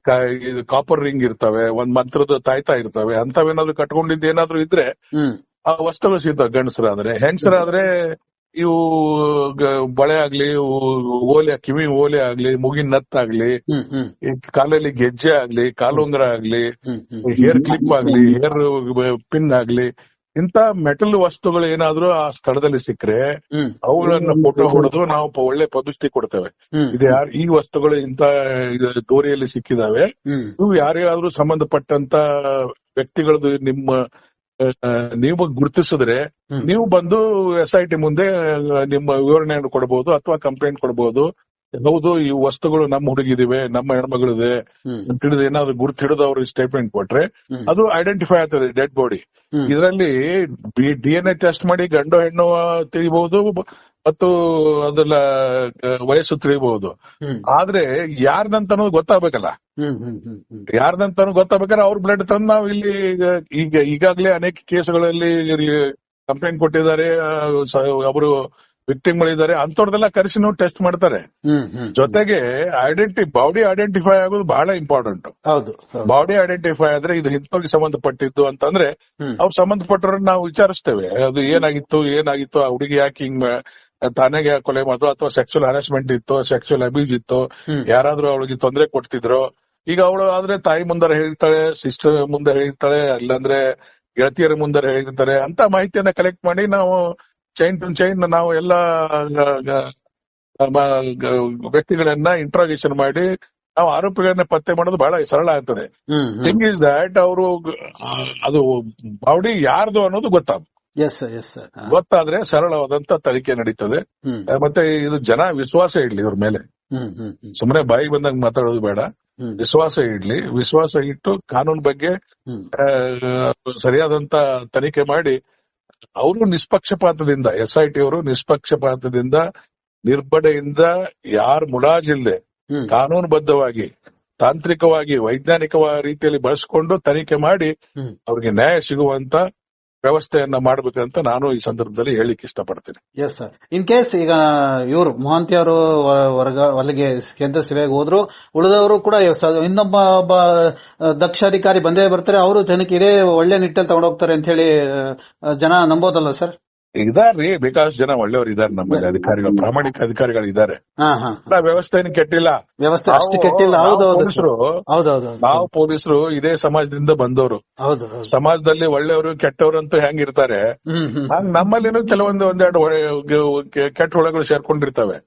ಕಾಪರ್ ರಿಂಗ್ ಇರ್ತವೆ ಒಂದ್ ಮಂತ್ರದ ತಾಯ್ತಾ ಇರ್ತವೆ ಅಂತವೇನಾದ್ರು ಕಟ್ಕೊಂಡಿದ್ದು ಏನಾದ್ರು ಇದ್ರೆ ಆ ವಸ್ತುಗಳು ಸಿಗ್ತವೆ ಗಂಡಸರಾದ್ರೆ. ಹೆಂಗಸರಾದ್ರೆ ಇವು ಗ- ಬಳೆ ಆಗ್ಲಿ ಓಲೆ ಕಿವಿ ಓಲೆ ಆಗ್ಲಿ ಮುಗಿನ ನತ್ತಾಗ್ಲಿ ಕಾಲಲ್ಲಿ ಗೆಜ್ಜೆ ಆಗ್ಲಿ ಕಾಲುಂಗ್ರ ಆಗ್ಲಿ ಹೇರ್ ಕ್ಲಿಪ್ ಆಗ್ಲಿ ಹೇರ್ ಪಿನ್ ಆಗ್ಲಿ ಇಂತ ಮೆಟಲ್ ವಸ್ತುಗಳು ಏನಾದ್ರೂ ಆ ಸ್ಥಳದಲ್ಲಿ ಸಿಕ್ಕರೆ ಅವುಗಳನ್ನ ಫೋಟೋ ಹೊಡೆದು ನಾವು ಒಳ್ಳೆ ಪಬ್ಲಿಸಿಟಿ ಕೊಡ್ತೇವೆ. ಇದು ಯಾರು ಈ ವಸ್ತುಗಳು ಇಂತ ಇದು ದೋರಿಯಲ್ಲಿ ಸಿಕ್ಕಿದಾವೆ. ನೀವು ಇವು ಯಾರಿಗಾದ್ರೂ ಸಂಬಂಧಪಟ್ಟಂತ ವ್ಯಕ್ತಿಗಳದ್ದು ನಿಮ್ಮ ನೀವು ಗುರುತಿಸಿದ್ರೆ ನೀವು ಬಂದು ಎಸ್ ಐ ಟಿ ಮುಂದೆ ನಿಮ್ಮ ವಿವರಣೆಯನ್ನು ಕೊಡಬಹುದು ಅಥವಾ ಕಂಪ್ಲೇಂಟ್ ಕೊಡಬಹುದು ಹೌದು ಈ ವಸ್ತುಗಳು ನಮ್ಮ ಹುಡುಗಿದಿವೆ ನಮ್ಮ ಹೆಣ್ಮಗಳಿದೆ. ಅಂತ ತಿಳಿದು ಏನಾದ್ರು ಗುರುತು ಹಿಡಿದು ಅವ್ರಿಗೆ ಸ್ಟೇಟ್ಮೆಂಟ್ ಕೊಟ್ರೆ ಅದು ಐಡೆಂಟಿಫೈ ಆಗ್ತದೆ ಡೆಡ್ ಬಾಡಿ. ಇದರಲ್ಲಿ ಡಿ ಎನ್ ಎ ಟೆಸ್ಟ್ ಮಾಡಿ ಗಂಡು ಹೆಣ್ಣು ತಿಳಿಬಹುದು ಮತ್ತು ಅದೆಲ್ಲ ವಯಸ್ಸು ತಿಳಿಬಹುದು ಆದ್ರೆ ಯಾರ್ದಂತನೂ ಗೊತ್ತಾಗ್ಬೇಕಲ್ಲ. ಹ್ಮ್ ಹ್ಮ್ ಹ್ಮ್ ಹ್ಮ್. ಯಾರ್ದಂತ ಗೊತ್ತಾಗ್ಬೇಕಾದ್ರೆ ಅವ್ರ ಬ್ಲಡ್ ತಂದು ನಾವು ಇಲ್ಲಿ ಈಗ ಈಗಾಗಲೇ ಅನೇಕ ಕೇಸುಗಳಲ್ಲಿ ಕಂಪ್ಲೇಂಟ್ ಕೊಟ್ಟಿದ್ದಾರೆ ಅವರು ವಿಕ್ಟಿಮ್ಗಳಿದ್ದಾರೆ ಅಂತವ್ರದೆಲ್ಲ ಕರೆಸಿ ನಾವು ಟೆಸ್ಟ್ ಮಾಡ್ತಾರೆ. ಜೊತೆಗೆ ಐಡೆಂಟಿ ಬಾಡಿ ಐಡೆಂಟಿಫೈ ಆಗೋದು ಬಹಳ ಇಂಪಾರ್ಟೆಂಟ್ ಹೌದು. ಬಾಡಿ ಐಡೆಂಟಿಫೈ ಆದ್ರೆ ಇದು ಇಂಥವ್ರಿಗೆ ಸಂಬಂಧಪಟ್ಟಿದ್ದು ಅಂತಂದ್ರೆ ಅವ್ರು ಸಂಬಂಧಪಟ್ಟವ್ರನ್ನ ನಾವು ವಿಚಾರಿಸ್ತೇವೆ. ಅದು ಏನಾಗಿತ್ತು ಏನಾಗಿತ್ತು ಆ ಹುಡುಗಿ ಯಾಕೆ ಹಿಂಗ್ ತಾನೆಗೆ ಕೊಲೆ ಮಾಡೋದು ಅಥವಾ ಸೆಕ್ಸುವಲ್ ಹರಾಸ್ಮೆಂಟ್ ಇತ್ತು ಸೆಕ್ಸುವಲ್ ಅಬ್ಯೂಸ್ ಇತ್ತು. ಯಾರಾದ್ರೂ ಅವಳಿಗೆ ತೊಂದರೆ ಕೊಡ್ತಿದ್ರು ಈಗ ಅವಳು ಆದ್ರೆ ತಾಯಿ ಮುಂದರ ಹೇಳ್ತಾಳೆ ಸಿಸ್ಟರ್ ಮುಂದೆ ಹೇಳ್ತಾಳೆ ಇಲ್ಲಾಂದ್ರೆ ಗೆಳತಿಯರ ಮುಂದೆ ಹೇಳ್ತಾರೆ ಅಂತ ಮಾಹಿತಿಯನ್ನ ಕಲೆಕ್ಟ್ ಮಾಡಿ ನಾವು ಚೈನ್ ಟು ಚೈನ್ ನಾವು ಎಲ್ಲ ವ್ಯಕ್ತಿಗಳನ್ನ ಇಂಟ್ರಾಗೇಷನ್ ಮಾಡಿ ನಾವು ಆರೋಪಿಗಳನ್ನ ಪತ್ತೆ ಮಾಡೋದು ಬಹಳ ಸರಳ ಆಗ್ತದೆ. ಥಿಂಗ್ ಇಸ್ ದಟ್ ಅವರು ಅದು ಬಾಡಿ ಯಾರ್ದು ಅನ್ನೋದು ಗೊತ್ತಾಗ ಗೊತ್ತಾದ್ರೆ ಸರಳವಾದಂತ ತನಿಖೆ ನಡೀತದೆ. ಮತ್ತೆ ಇದು ಜನ ವಿಶ್ವಾಸ ಇಡ್ಲಿ ಇವ್ರ ಮೇಲೆ. ಸುಮ್ಮನೆ ಬಾಯಿಗೆ ಬಂದಂಗ ಮಾತಾಡೋದು ಬೇಡ. ವಿಶ್ವಾಸ ಇಡ್ಲಿ. ವಿಶ್ವಾಸ ಇಟ್ಟು ಕಾನೂನು ಬಗ್ಗೆ ಸರಿಯಾದಂತ ತನಿಖೆ ಮಾಡಿ ಅವರು ನಿಷ್ಪಕ್ಷಪಾತದಿಂದ ಎಸ್ ಐ ಟಿ ಅವರು ನಿಷ್ಪಕ್ಷಪಾತದಿಂದ ನಿರ್ಬಡೆಯಿಂದ ಯಾರು ಮುಲಾಜಿಲ್ದೆ ಹ್ಮ್. ಕಾನೂನುಬದ್ಧವಾಗಿ ತಾಂತ್ರಿಕವಾಗಿ ವೈಜ್ಞಾನಿಕ ರೀತಿಯಲ್ಲಿ ಬಳಸಿಕೊಂಡು ತನಿಖೆ ಮಾಡಿ ಅವ್ರಿಗೆ ನ್ಯಾಯ ಸಿಗುವಂತ ವ್ಯವಸ್ಥೆಯನ್ನ ಅಂತ ನಾನು ಈ ಸಂದರ್ಭದಲ್ಲಿ ಹೇಳಿಕ್ ಇಷ್ಟಪಡ್ತೀನಿ. ಎಸ್ ಸರ್ ಇನ್ ಕೇಸ್ ಈಗ ಇವರು ಮೊಹಂತಿ ಅವರು ವರ್ಗ, ಅಲ್ಲಿಗೆ ಕೇಂದ್ರ ಸೇವೆಗೆ ಹೋದ್ರು, ಉಳಿದವರು ಕೂಡ ಇನ್ನೊಬ್ಬ, ಒಬ್ಬ ದಕ್ಷಾಧಿಕಾರಿ ಬಂದೇ ಬರ್ತಾರೆ, ಅವರು ಜನಕ್ಕೆ ಇದೇ ಒಳ್ಳೆ ನಿಟ್ಟಲ್ಲಿ ತಗೊಂಡೋಗ್ತಾರೆ ಅಂತ ಹೇಳಿ ಜನ ನಂಬೋದಲ್ಲ ಸರ್ ಇದಾರ್ರಿ ಬೇಕಾದಷ್ಟು ಜನ ಒಳ್ಳೆಯವರು ಇದಾರೆ ನಮ್ಮಲ್ಲಿ ಅಧಿಕಾರಿಗಳು ಪ್ರಾಮಾಣಿಕ ಅಧಿಕಾರಿಗಳು ಇದ್ದಾರೆ ಹಾ ಹಾ. ಇಲ್ಲ, ವ್ಯವಸ್ಥೆ ಏನು ಕೆಟ್ಟಿಲ್ಲ. ವ್ಯವಸ್ಥೆ ಅಷ್ಟು ಕೆಟ್ಟಿಲ್ಲ. ಪೊಲೀಸರು ನಾವು ಪೊಲೀಸರು ಇದೇ ಸಮಾಜದಿಂದ ಬಂದವರು. ಸಮಾಜದಲ್ಲಿ ಒಳ್ಳೆಯವರು ಕೆಟ್ಟವರು ಅಂತ ಹೆಂಗಿರ್ತಾರೆ ಹಂಗ್ ನಮ್ಮಲ್ಲಿನೂ ಕೆಲವೊಂದು ಒಂದೆರಡು ಕೆಟ್ಟ ಒಳಗಳು ಸೇರ್ಕೊಂಡಿರ್ತವೆ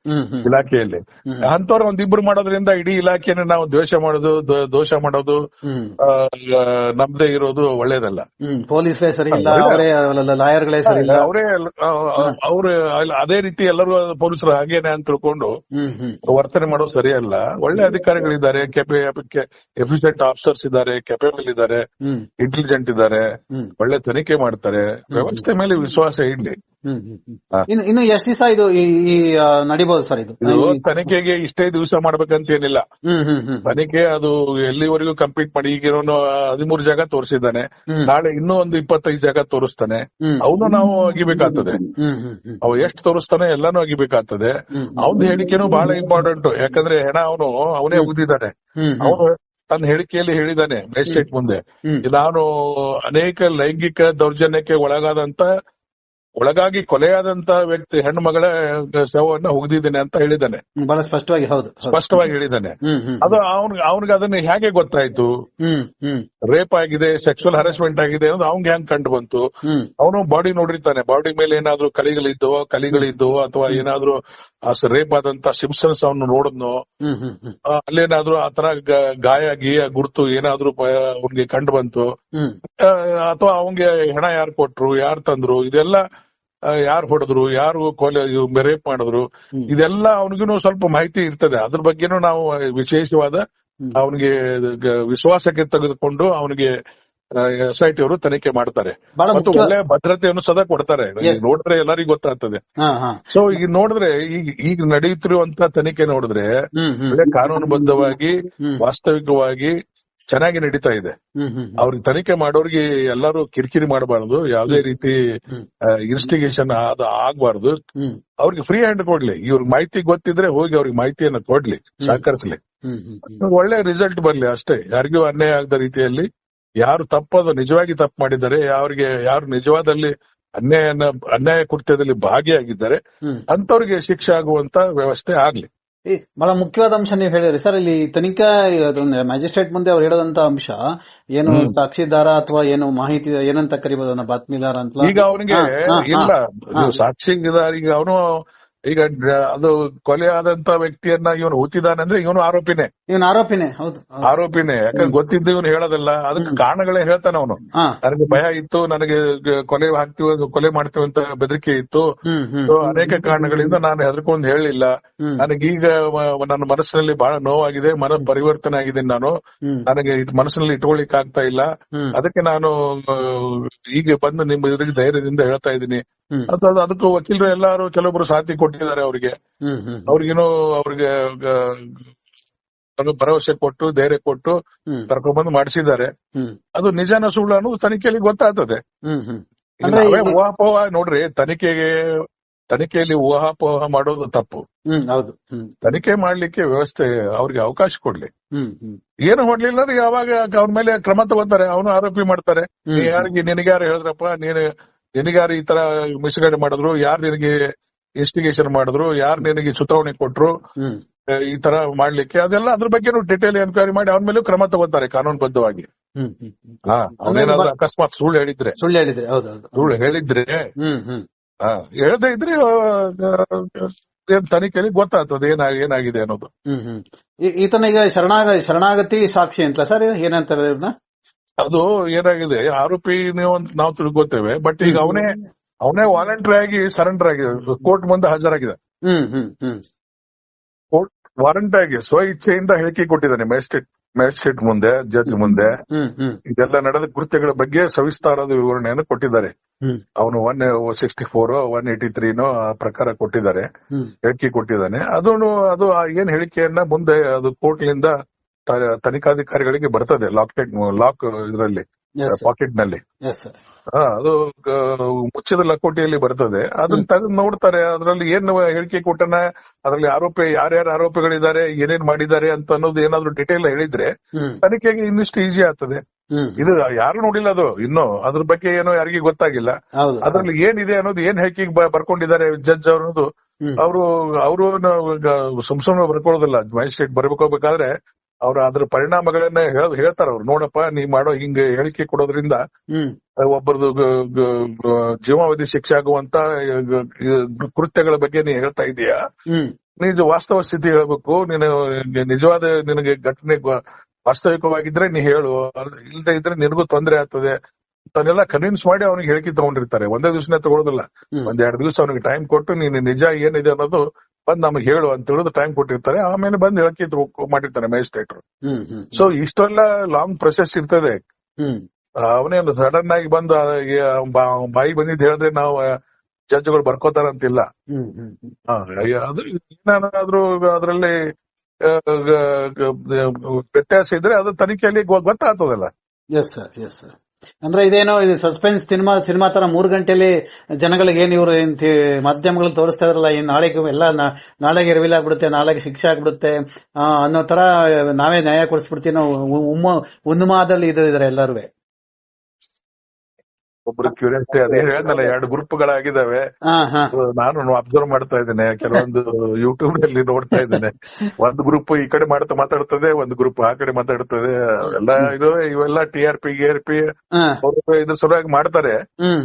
ಇಲಾಖೆಯಲ್ಲಿ. ಅಂತವ್ರು ಒಂದಿಬ್ರು ಮಾಡೋದ್ರಿಂದ ಇಡೀ ಇಲಾಖೆನ ನಾವು ದ್ವೇಷ ಮಾಡೋದು ದೋಷ ಮಾಡೋದು ನಮ್ದೇ ಇರೋದು ಒಳ್ಳೇದಲ್ಲ. ಪೊಲೀಸ್ ಪೊಲೀಸರೇ ಸರಿ ಇಲ್ಲ. ಒಳ್ಳೆ- ಅವರೇ ಲಾಯರ್ಗಳೇ ಸರಿ ಇಲ್ಲ ಅವರೇ ಅವ್ರು ಅದೇ ರೀತಿ ಎಲ್ಲರೂ ಪೊಲೀಸರು ಹಾಗೇನೆ ಅಂತ ತಿಳ್ಕೊಂಡು ವರ್ತನೆ ಮಾಡೋದು ಸರಿಯಲ್ಲ. ಒಳ್ಳೆ ಅಧಿಕಾರಿಗಳಿದ್ದಾರೆ ಎಫಿಷಿಯಂಟ್ ಆಫೀಸರ್ಸ್ ಇದ್ದಾರೆ ಕೆಪೇಬಲ್ ಇದ್ದಾರೆ ಇಂಟೆಲಿಜೆಂಟ್ ಇದ್ದಾರೆ ಒಳ್ಳೆ ತನಿಖೆ ಮಾಡ್ತಾರೆ. ವ್ಯವಸ್ಥೆ ಮೇಲೆ ವಿಶ್ವಾಸ ಇಡ್ಲಿ. ಇನ್ನು ಇನ್ನು ಎಷ್ಟು ದಿವಸ ಇದು ಈ ನಡಿಬಹುದು ಸರ್ ಇದು? ತನಿಖೆಗೆ ಇಷ್ಟೇ ದಿವಸ ಮಾಡ್ಬೇಕಂತೇನಿಲ್ಲ. ತನಿಖೆ ಅದು ಎಲ್ಲಿವರೆಗೂ ಕಂಪ್ಲೀಟ್ ಮಾಡಿ ಈಗ ಹದಿಮೂರು ಜಾಗ ತೋರಿಸಿದ್ದಾನೆ. ನಾಳೆ ಇನ್ನೂ ಒಂದು ಇಪ್ಪತ್ತೈದು ಜಾಗ ತೋರಿಸ್ತಾನೆ. ಅವನು ನಾವು ಅಗಿಬೇಕಾಗ್ತದೆ. ಅವ್ ಎಷ್ಟ್ ತೋರಿಸ್ತಾನೆ ಎಲ್ಲಾನು ಅಗಿಬೇಕಾಗ್ತದೆ. ಅವನ ಹೇಳಿಕೆನು ಬಹಳ ಇಂಪಾರ್ಟೆಂಟ್ ಯಾಕಂದ್ರೆ ಹೆಣ ಅವನು ಅವನೇ ಉಗ್ದಿದ್ದಾನೆ ಅವನು ತನ್ನ ಹೇಳಿಕೆಯಲ್ಲಿ ಹೇಳಿದ್ದಾನೆ ಮ್ಯಾಜಿಸ್ಟ್ರೇಟ್ ಮುಂದೆ. ನಾನು ಅನೇಕ ಲೈಂಗಿಕ ದೌರ್ಜನ್ಯಕ್ಕೆ ಒಳಗಾದಂತ ಒಳಗಾಗಿ ಕೊಲೆಯಾದಂತ ವ್ಯಕ್ತಿ ಹೆಣ್ಣು ಮಗಳ ಶವವನ್ನ ಹುಗ್ದಿದ್ದೇನೆ ಅಂತ ಹೇಳಿದ್ದಾನೆ. ಬಹಳ ಸ್ಪಷ್ಟವಾಗಿ ಹೌದು. ಸ್ಪಷ್ಟವಾಗಿ ಹೇಳಿದ್ದಾನೆ. ಅದು ಅವ್ನ್ ಅವ್ನಿಗೆ ಅದನ್ನ ಹೇಗೆ ಗೊತ್ತಾಯ್ತು? ರೇಪ್ ಆಗಿದೆ ಸೆಕ್ಸುವಲ್ ಹರಾಸ್ಮೆಂಟ್ ಆಗಿದೆ ಅನ್ನೋದು ಅವ್ನ್ಗೆ ಹೆಂಗ್ ಕಂಡು ಬಂತು? ಅವನು ಬಾಡಿ ನೋಡಿರ್ತಾನೆ. ಬಾಡಿ ಮೇಲೆ ಏನಾದ್ರು ಕಲಿಗಳಿದ್ದವೋ ಕಲಿಗಳಿದ್ದವೋ ಅಥವಾ ಏನಾದ್ರು ರೇಪ್ ಆದಂತ ಸಿಮ್ಸನ್ಸ್ ಅವನು ನೋಡಿದ್ನೋ ಅಲ್ಲೇನಾದ್ರು ಆ, ಅಲ್ಲೇನಾದ್ರೂ ಆತರ ಗಾಯ ಗೀಯ ಗುರ್ತು ಏನಾದ್ರು ಅವ್ನಿಗೆ ಕಂಡು ಬಂತು. ಅಥವಾ ಅವನ್ಗೆ ಹೆಣ ಯಾರು ಕೊಟ್ರು ಯಾರು ತಂದ್ರು ಇದೆಲ್ಲ ಯಾರು ಹೊಡೆದ್ರು ಯಾರು ಕೊಲೆ ರೇಪ್ ಮಾಡಿದ್ರು. ಇದೆಲ್ಲ ಅವನಿಗೂ ಸ್ವಲ್ಪ ಮಾಹಿತಿ ಇರ್ತದೆ. ಅದ್ರ ಬಗ್ಗೆನೂ ನಾವು ವಿಶೇಷವಾದ. ಅವನಿಗೆ ವಿಶ್ವಾಸಕ್ಕೆ ತೆಗೆದುಕೊಂಡು ಅವನಿಗೆ ಎಸ್ ಐ ಟಿ ಅವರು ತನಿಖೆ ಮಾಡ್ತಾರೆ. ಮತ್ತು ಒಳ್ಳೆ ಭದ್ರತೆಯನ್ನು ಸದಾ ಕೊಡ್ತಾರೆ. ನೋಡಿದ್ರೆ ಎಲ್ಲರಿಗೂ ಗೊತ್ತಾಗ್ತದೆ. ಸೊ ಈಗ ನೋಡಿದ್ರೆ ಈಗ ಈಗ ನಡೆಯುತ್ತಿರುವಂತ ತನಿಖೆ ನೋಡಿದ್ರೆ ಕಾನೂನುಬದ್ಧವಾಗಿ. ವಾಸ್ತವಿಕವಾಗಿ ಚೆನ್ನಾಗಿ ನಡೀತಾ ಇದೆ. ಅವ್ರಿಗೆ ತನಿಖೆ ಮಾಡೋರಿಗೆ ಎಲ್ಲರೂ ಕಿರಿಕಿರಿ ಮಾಡಬಾರದು. ಯಾವುದೇ ರೀತಿ ಇನ್ವೆಸ್ಟಿಗೇಷನ್ ಇನ್ಸ್ಟಿಗೇಷನ್ ಅದು ಆಗ್ಬಾರ್ದು. ಅವ್ರಿಗೆ ಫ್ರೀ ಹ್ಯಾಂಡ್ ಕೊಡ್ಲಿ. ಇವ್ರಿಗೆ ಮಾಹಿತಿ ಗೊತ್ತಿದ್ರೆ ಹೋಗಿ ಅವ್ರಿಗೆ ಮಾಹಿತಿಯನ್ನ ಕೊಡ್ಲಿ ಸಹಕರಿಸ್ಲಿ. ಒಳ್ಳೆ ರಿಸಲ್ಟ್ ಬರ್ಲಿ ಅಷ್ಟೇ. ಯಾರಿಗೂ ಅನ್ಯಾಯ ಆಗದ ರೀತಿಯಲ್ಲಿ ಯಾರು ತಪ್ಪದು ನಿಜವಾಗಿ ತಪ್ಪು ಮಾಡಿದ್ದಾರೆ ಅವ್ರಿಗೆ ಯಾರು ನಿಜವಾದಲ್ಲಿ ಅನ್ಯಾಯನ ಅನ್ಯಾಯ ಕೃತ್ಯದಲ್ಲಿ ಭಾಗಿಯಾಗಿದ್ದಾರೆ ಅಂತವ್ರಿಗೆ ಶಿಕ್ಷೆ ಆಗುವಂತ ವ್ಯವಸ್ಥೆ ಆಗ್ಲಿ. ಬಹಳ ಮುಖ್ಯವಾದ ಅಂಶ ನೀವು ಹೇಳಿದ್ರಿ ಸರ್ ಇಲ್ಲಿ ತನಿಖಾ ಮ್ಯಾಜಿಸ್ಟ್ರೇಟ್ ಮುಂದೆ ಅವ್ರು ಹೇಳದಂತ ಅಂಶ ಏನು. ಸಾಕ್ಷಿದಾರ ಅಥವಾ ಏನು ಮಾಹಿತಿ ಏನಂತ ಕರಿಬಹುದು ಬಾತ್ಮಿದಾರ ಅಂತ ಈಗ ಅವನಿಗೆ ಇಲ್ಲ. ನೀವು ಸಾಕ್ಷಿದಾರಿಗೆ ಅವನು ಈಗ ಅದು ಕೊಲೆ ಆದಂತ ವ್ಯಕ್ತಿಯನ್ನ ಇವನು ಹುತ್ತಿದಾನೆ ಅಂದ್ರೆ ಇವನು ಆರೋಪಿನೇ. ಇವನು ಆರೋಪಿನೇ ಹೌದು. ಆರೋಪಿನೇ ಯಾಕಂದ್ರೆ ಗೊತ್ತಿದ್ದು ಇವನು ಹೇಳೋದಲ್ಲ. ಅದಕ್ಕೆ ಕಾರಣಗಳೇ ಹೇಳ್ತಾನೆ ಅವನು. ನನಗೆ ಭಯ ಇತ್ತು ನನಗೆ ಕೊಲೆ ಹಾಕ್ತಿವ ಕೊಲೆ ಮಾಡ್ತೀವಿ ಅಂತ ಬೆದರಿಕೆ ಇತ್ತು. ಅನೇಕ ಕಾರಣಗಳಿಂದ ನಾನು ಹೆದರ್ಕೊಂಡು ಹೇಳಲಿಲ್ಲ. ಹ್ಮ್. ನನಗೀಗ ನನ್ನ ಮನಸ್ಸಿನಲ್ಲಿ ಬಹಳ ನೋವಾಗಿದೆ ಮನ ಪರಿವರ್ತನೆ ಆಗಿದ್ದೀನಿ ನಾನು. ನನಗೆ ಮನಸ್ಸಿನಲ್ಲಿ ಇಟ್ಕೊಳ್ಳಿಕ್ ಆಗ್ತಾ ಇಲ್ಲ. ಅದಕ್ಕೆ ನಾನು ಈಗ ಬಂದು ನಿಮ್ಮ ಇದ್ರಿಗೆ ಧೈರ್ಯದಿಂದ ಹೇಳ್ತಾ ಇದ್ದೀನಿ. ಅದು ಅದು- ಅದಕ್ಕೂ ವಕೀಲರು ಎಲ್ಲಾರು ಕೆಲವೊಬ್ರು ಸಾಥಿ ಕೊಟ್ಟಿದ್ದಾರೆ ಅವ್ರಿಗೆ. ಅವ್ರಿಗೇನೋ ಅವ್ರಿಗೆ ಭರವಸೆ ಕೊಟ್ಟು ಧೈರ್ಯ ಕೊಟ್ಟು ಕರ್ಕೊಂಡ್ಬಂದು ಮಾಡಿಸಿದ್ದಾರೆ. ಅದು ನಿಜಾನ ಸುಳ್ಳು ಅನ್ನೋದು ತನಿಖೆಯಲ್ಲಿ ಗೊತ್ತಾಗ್ತದೆ. ಊಹಾಪೋಹ ನೋಡ್ರಿ ತನಿಖೆಗೆ ತನಿಖೆಯಲ್ಲಿ ಊಹಾಪೋಹ ಮಾಡೋದು ತಪ್ಪು. ಹೌದು. ತನಿಖೆ ಮಾಡ್ಲಿಕ್ಕೆ ವ್ಯವಸ್ಥೆ ಅವ್ರಿಗೆ ಅವಕಾಶ ಕೊಡ್ಲಿ. ಏನು ಮಾಡ್ಲಿಲ್ಲ ಅಂದ್ರೆ ಯಾವಾಗ ಅವ್ರ ಮೇಲೆ ಕ್ರಮ ತಗೋತಾರೆ ಅವನು ಆರೋಪಿ ಮಾಡ್ತಾರೆ. ಯಾರಿಗೆ ನಿನಗ್ಯಾರು ಹೇಳಿದ್ರಪ್ಪ ನೀನು ನಿನಗ್ಯಾರು ಈ ತರ ಮಿಸ್ಗೈಡ್ ಮಾಡಿದ್ರು ಯಾರು ನಿನಗೆ ಇನ್ವೆಸ್ಟಿಗೇಷನ್ ಮಾಡಿದ್ರು ಯಾರು ನಿನಗೆ ಚುತಾವಣೆ ಕೊಟ್ರು ಈ ತರ ಮಾಡ್ಲಿಕ್ಕೆ ಅದೆಲ್ಲ ಅದ್ರ ಬಗ್ಗೆ ಡಿಟೇಲ್ ಎನ್ಕ್ವೈರಿ ಮಾಡಿ ಆದ್ಮೇಲೆ ಮೇಲೂ ಕ್ರಮ ತಗೋತಾರೆ ಕಾನೂನುಬದ್ಧವಾಗಿ. ಅವನೇನಾದ್ರೂ ಅಕಸ್ಮಾತ್ ಸುಳ್ಳು ಹೇಳಿದ್ರೆ. ಸುಳ್ಳು ಹೇಳಿದ್ರೆ ಸುಳ್ಳು ಹೇಳಿದ್ರೆ. ಹೇಳದೇ ಇದ್ರೆ ತನಿಖೆಲಿ ಏನ್ ತನಿಖೆಯಲ್ಲಿ ಗೊತ್ತಾಗ್ತದೆ ಏನ ಏನಾಗಿದೆ ಅನ್ನೋದು. ಹ್ಮ್ ಹ್ಮ್. ಈ- ಈತನ ಈಗ ಶರಣಾಗ ಶರಣಾಗತಿ ಸಾಕ್ಷಿ ಅಂತ ಸರ್ ಏನಂತಾರೆ ಅದು ಏನಾಗಿದೆ ಆರೋಪಿ ನಾವು ತಿಳ್ಕೊತೇವೆ ಬಟ್ ಈಗ ಅವನೇ ಅವನೇ ವಾಲಂಟರಿ ಆಗಿ ಸರೆಂಡರ್ ಆಗಿದೆ ಕೋರ್ಟ್ ಮುಂದೆ ಹಾಜರಾಗಿದೆ. ಕೋರ್ಟ್ ವಾರಂಟ್ ಆಗಿ ಸ್ವ ಇಚ್ಛೆಯಿಂದ ಹೇಳಿಕೆ ಕೊಟ್ಟಿದ್ದಾನೆ ಮ್ಯಾಜಿಸ್ಟ್ರೇಟ್ ಮ್ಯಾಜಿಸ್ಟ್ರೇಟ್ ಮುಂದೆ ಜಡ್ಜ್ ಮುಂದೆ. ಇದೆಲ್ಲ ನಡೆದ ಕೃತ್ಯಗಳ ಬಗ್ಗೆ ಸವಿಸ್ತಾರದ ವಿವರಣೆಯನ್ನು ಕೊಟ್ಟಿದ್ದಾರೆ. ಅವನು one sixty four one eighty ತ್ರೀನೋ ಆ ಪ್ರಕಾರ ಕೊಟ್ಟಿದ್ದಾರೆ. ಹೇಳಿಕೆ ಕೊಟ್ಟಿದ್ದಾನೆ. ಅದನ್ನು ಅದು ಆ ಏನ್ ಹೇಳಿಕೆಯನ್ನ ಮುಂದೆ ಅದು ಕೋರ್ಟ್ನಿಂದ ತನಿಖಾಧಿಕಾರಿಗಳಿಗೆ ಬರ್ತದೆ ಲಾಕ್ ಲಾಕ್ ಇದರಲ್ಲಿ. ಪಾಕೆಟ್ನಲ್ಲಿ ಅದು ಮುಚ್ಚಿದ ಲಕೋಟೆಯಲ್ಲಿ ಬರ್ತದೆ ಅದನ್ನ ತೆಗೆದು ನೋಡ್ತಾರೆ. ಅದರಲ್ಲಿ ಏನ್ ಹೇಳಿಕೆ ಕೊಟ್ಟನ ಅದರಲ್ಲಿ ಆರೋಪಿ ಯಾರ್ಯಾರು ಆರೋಪಿಗಳಿದ್ದಾರೆ ಏನೇನ್ ಮಾಡಿದ್ದಾರೆ ಅಂತ ಅನ್ನೋದು ಏನಾದ್ರು ಡಿಟೇಲ್ ಹೇಳಿದ್ರೆ ತನಿಖೆಗೆ ಇನ್ನಿಷ್ಟು ಈಸಿ ಆಗ್ತದೆ. ಇದು ಯಾರು ನೋಡಿಲ್ಲ ಅದು ಇನ್ನು ಅದ್ರ ಬಗ್ಗೆ ಏನೋ ಯಾರಿಗೂ ಗೊತ್ತಾಗಿಲ್ಲ. ಅದ್ರಲ್ಲಿ ಏನಿದೆ ಅನ್ನೋದು ಏನ್ ಹೇಳಿಕೆ ಬರ್ಕೊಂಡಿದ್ದಾರೆ ಜಡ್ಜ್ ಹ್ಮ್. ಅವರು ಅವರು ಸುಮ್ ಸುಮ್ನೆ ಬರ್ಕೊಳ್ಳೋದಿಲ್ಲ. ಮ್ಯಾಜಿಸ್ಟ್ರೇಟ್ ಬರ್ಬೇಕಾದ್ರೆ ಅವ್ರ ಅದ್ರ ಪರಿಣಾಮಗಳನ್ನ ಹೇಳ್- ಹೇಳ್ತಾರ ಅವ್ರು. ನೋಡಪ್ಪ ನೀ ಮಾಡೋ ಹಿಂಗ ಹೇಳಿಕೆ ಕೊಡೋದ್ರಿಂದ ಒಬ್ಬರದು ಜೀವಾವಧಿ ಶಿಕ್ಷೆ ಆಗುವಂತ ಕೃತ್ಯಗಳ ಬಗ್ಗೆ ನೀ ಹೇಳ್ತಾ ಇದೀಯಾ? ನೀನು ನಿಜ ವಾಸ್ತವ ಸ್ಥಿತಿ ಹೇಳ್ಬೇಕು. ನೀನು ನಿಜವಾದ ನಿನಗೆ ಘಟನೆ ವಾಸ್ತವಿಕವಾಗಿದ್ರೆ ನೀ ಹೇಳು. ಇಲ್ದೆ ಇದ್ರೆ ನಿನಗೂ ತೊಂದರೆ ಆಗ್ತದೆ. ತನ್ನೆಲ್ಲ ಕನ್ವಿನ್ಸ್ ಮಾಡಿ ಅವ್ನಿಗೆ ಹೇಳಿಕೆ ತಗೊಂಡಿರ್ತಾರೆ. ಒಂದೇ ದಿವಸನೇ ತಗೊಳೋದಿಲ್ಲ. ಒಂದ್ ಎರಡು ದಿವಸ ಅವ್ನಿಗೆ ಟೈಮ್ ಕೊಟ್ಟು ನೀನು ನಿಜ ಏನಿದೆ ಅನ್ನೋದು ಬಂದ್ ನಮಗೆ ಹೇಳು ಅಂತ ಹೇಳುದು ಟೈಮ್ ಕೊಟ್ಟಿರ್ತಾರೆ. ಆಮೇಲೆ ಬಂದ್ ಹೇಳಕ್ಕೆ ಮಾಡಿರ್ತಾರೆ ಮ್ಯಾಜಿಸ್ಟ್ರೇಟರ್ ಸೊ ಇಷ್ಟೆಲ್ಲ ಲಾಂಗ್ ಪ್ರೊಸೆಸ್ ಇರ್ತದೆ. ಅವನೇ ಅವನೇನು ಸಡನ್ ಆಗಿ ಬಂದು ಬಾಯಿ ಈ, ಅವ್ನ್ ಬಾ- ಅವ್ನ್ ಬಾಯಿಗೆ ಬಂದಿದ್ದು ಹೇಳಿದ್ರೆ ನಾವು ಜಡ್ಜ್ಗಳು ಬರ್ಕೋತಾರಂತಿಲ್ಲ ಅದು ಏನಾದ್ರೂ ಅದರಲ್ಲಿ ವ್ಯತ್ಯಾಸ ಇದ್ರೆ ಅದು ತನಿಖೆಯಲ್ಲಿ ಗೊತ್ತಾಗ್ತದಲ್ಲ. ಎಸ್ ಸರ್ ಎಸ್ ಸರ್ ಅಂದ್ರೆ ಇದೇನೋ ಇದು ಸಸ್ಪೆನ್ಸ್ ಸಿನಿಮಾ ಸಿನಿಮಾ ತರ ಮೂರ್ ಗಂಟೆಲಿ ಜನಗಳಿಗೆ ಏನ್ ಇವರು ಮಾಧ್ಯಮಗಳು ತೋರಿಸ್ತಾ ಇದ್ರಲ್ಲ, ಏನ್ ನಾಳೆಗೆ ಎಲ್ಲ ನಾಳೆಗೆ ರಿವೀಲ್ ಆಗ್ಬಿಡುತ್ತೆ, ನಾಳೆಗೆ ಶಿಕ್ಷೆ ಆಗ್ಬಿಡುತ್ತೆ ಅನ್ನೋ ತರ ನಾವೇ ನ್ಯಾಯ ಕೊಡಿಸ್ಬಿಡ್ತೀವಿ ನಾವು ಉಮ್ಮ, ಉನ್ಮಾದಲ್ಲಿ ಇದ್ರೆ ಎಲ್ಲರೂ ಒಬ್ರು ಕ್ಯೂರಿಯಾಸಿಟಿ ಅದೇ ಹೇಳ್ದಲ್ಲ ಎರಡು ಹಾ ನಾನು ಅಬ್ಸರ್ವ್ ಮಾಡ್ತಾ ಇದ್ದೇನೆ ಕೆಲವೊಂದು ಯೂಟ್ಯೂಬ್ನಲ್ಲಿ ನೋಡ್ತಾ ಇದ್ದೇನೆ. ಒಂದು ಗ್ರೂಪ್ ಈ ಕಡೆ ಮಾಡ್ತಾ ಮಾತಾಡ್ತದೆ ಒಂದು ಗ್ರೂಪ್ ಆ ಕಡೆ ಮಾತಾಡ್ತದೆ. ಎಲ್ಲ ಇದು ಇವೆಲ್ಲ ಟಿ ಆರ್ ಪಿ ಗಿ ಆರ್ ಪಿ ಅವರು ಇದ್ರ ಸಲುವಾಗಿ ಮಾಡ್ತಾರೆ.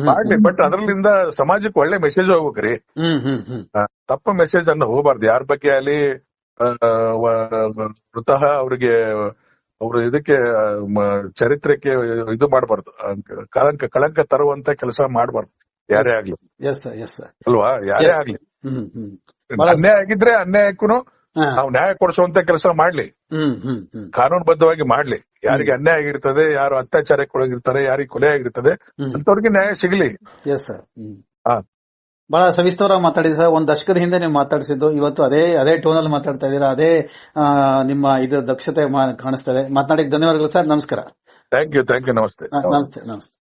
ಮಾಡ್ಲಿ ಬಟ್ ಅದ್ರಲ್ಲಿಂದ ಸಮಾಜಕ್ಕೆ ಒಳ್ಳೆ ಮೆಸೇಜ್ ಹೋಗ್ಬೇಕ್ರಿ ತಪ್ಪ ಮೆಸೇಜ್ ಅನ್ನ ಹೋಗಬಾರ್ದು. ಯಾರ ಬಗ್ಗೆ ಅಲ್ಲಿ ವೃತಃ ಅವ್ರಿಗೆ ಅವ್ರ ಇದಕ್ಕೆ ಚರಿತ್ರೆಗೆ ಇದು ಮಾಡಬಾರ್ದು. ಕಳಂಕ ಕಳಂಕ ತರುವಂತ ಕೆಲಸ ಮಾಡಬಾರ್ದು. ಯಾರೇ ಆಗ್ಲಿ. ಅಲ್ವಾ? ಯಾರೇ. ಆಗ್ಲಿ. ಅನ್ಯಾಯ ಆಗಿದ್ರೆ ಅನ್ಯಾಯಕ್ಕೂ ನಾವು ನ್ಯಾಯ ಕೊಡಿಸುವಂತ ಕೆಲಸ ಮಾಡ್ಲಿ. ಹ್ಮ್ ಹ್ಮ್ ಹ್ಮ್. ಕಾನೂನುಬದ್ಧವಾಗಿ ಮಾಡ್ಲಿ. ಯಾರಿಗೆ ಅನ್ಯಾಯ ಆಗಿರ್ತದೆ ಯಾರು ಅತ್ಯಾಚಾರಕ್ಕೆ ಒಳಗಿರ್ತಾರೆ ಯಾರಿಗೆ ಕೊಲೆ ಆಗಿರ್ತದೆ ಅಂತವ್ರಿಗೆ ನ್ಯಾಯ ಸಿಗ್ಲಿ. ಬಹಳ ಸವಿಸ್ತರವಾಗಿ ಮಾತಾಡಿದ್ರಿ ಸರ್. ಒಂದ್ ದಶಕದ ಹಿಂದೆ ನೀವು ಮಾತಾಡಿಸಿದ್ದು. ಇವತ್ತು ಅದೇ ಅದೇ ಟೋನ್ ಅಲ್ಲಿ ಮಾತಾಡ್ತಾ ಇದ್ದೀರಾ. ಅದೇ ನಿಮ್ಮ ಇದು ದಕ್ಷತೆ ಕಾಣಿಸ್ತಾ ಇದೆ. ಮಾತನಾಡಿದ ಧನ್ಯವಾದಗಳು ಸರ್. ನಮಸ್ಕಾರ. ಥ್ಯಾಂಕ್ ಯು ಥ್ಯಾಂಕ್ ಯು ನಮಸ್ತೆ. ನಮಸ್ತೆ ನಮಸ್ತೆ.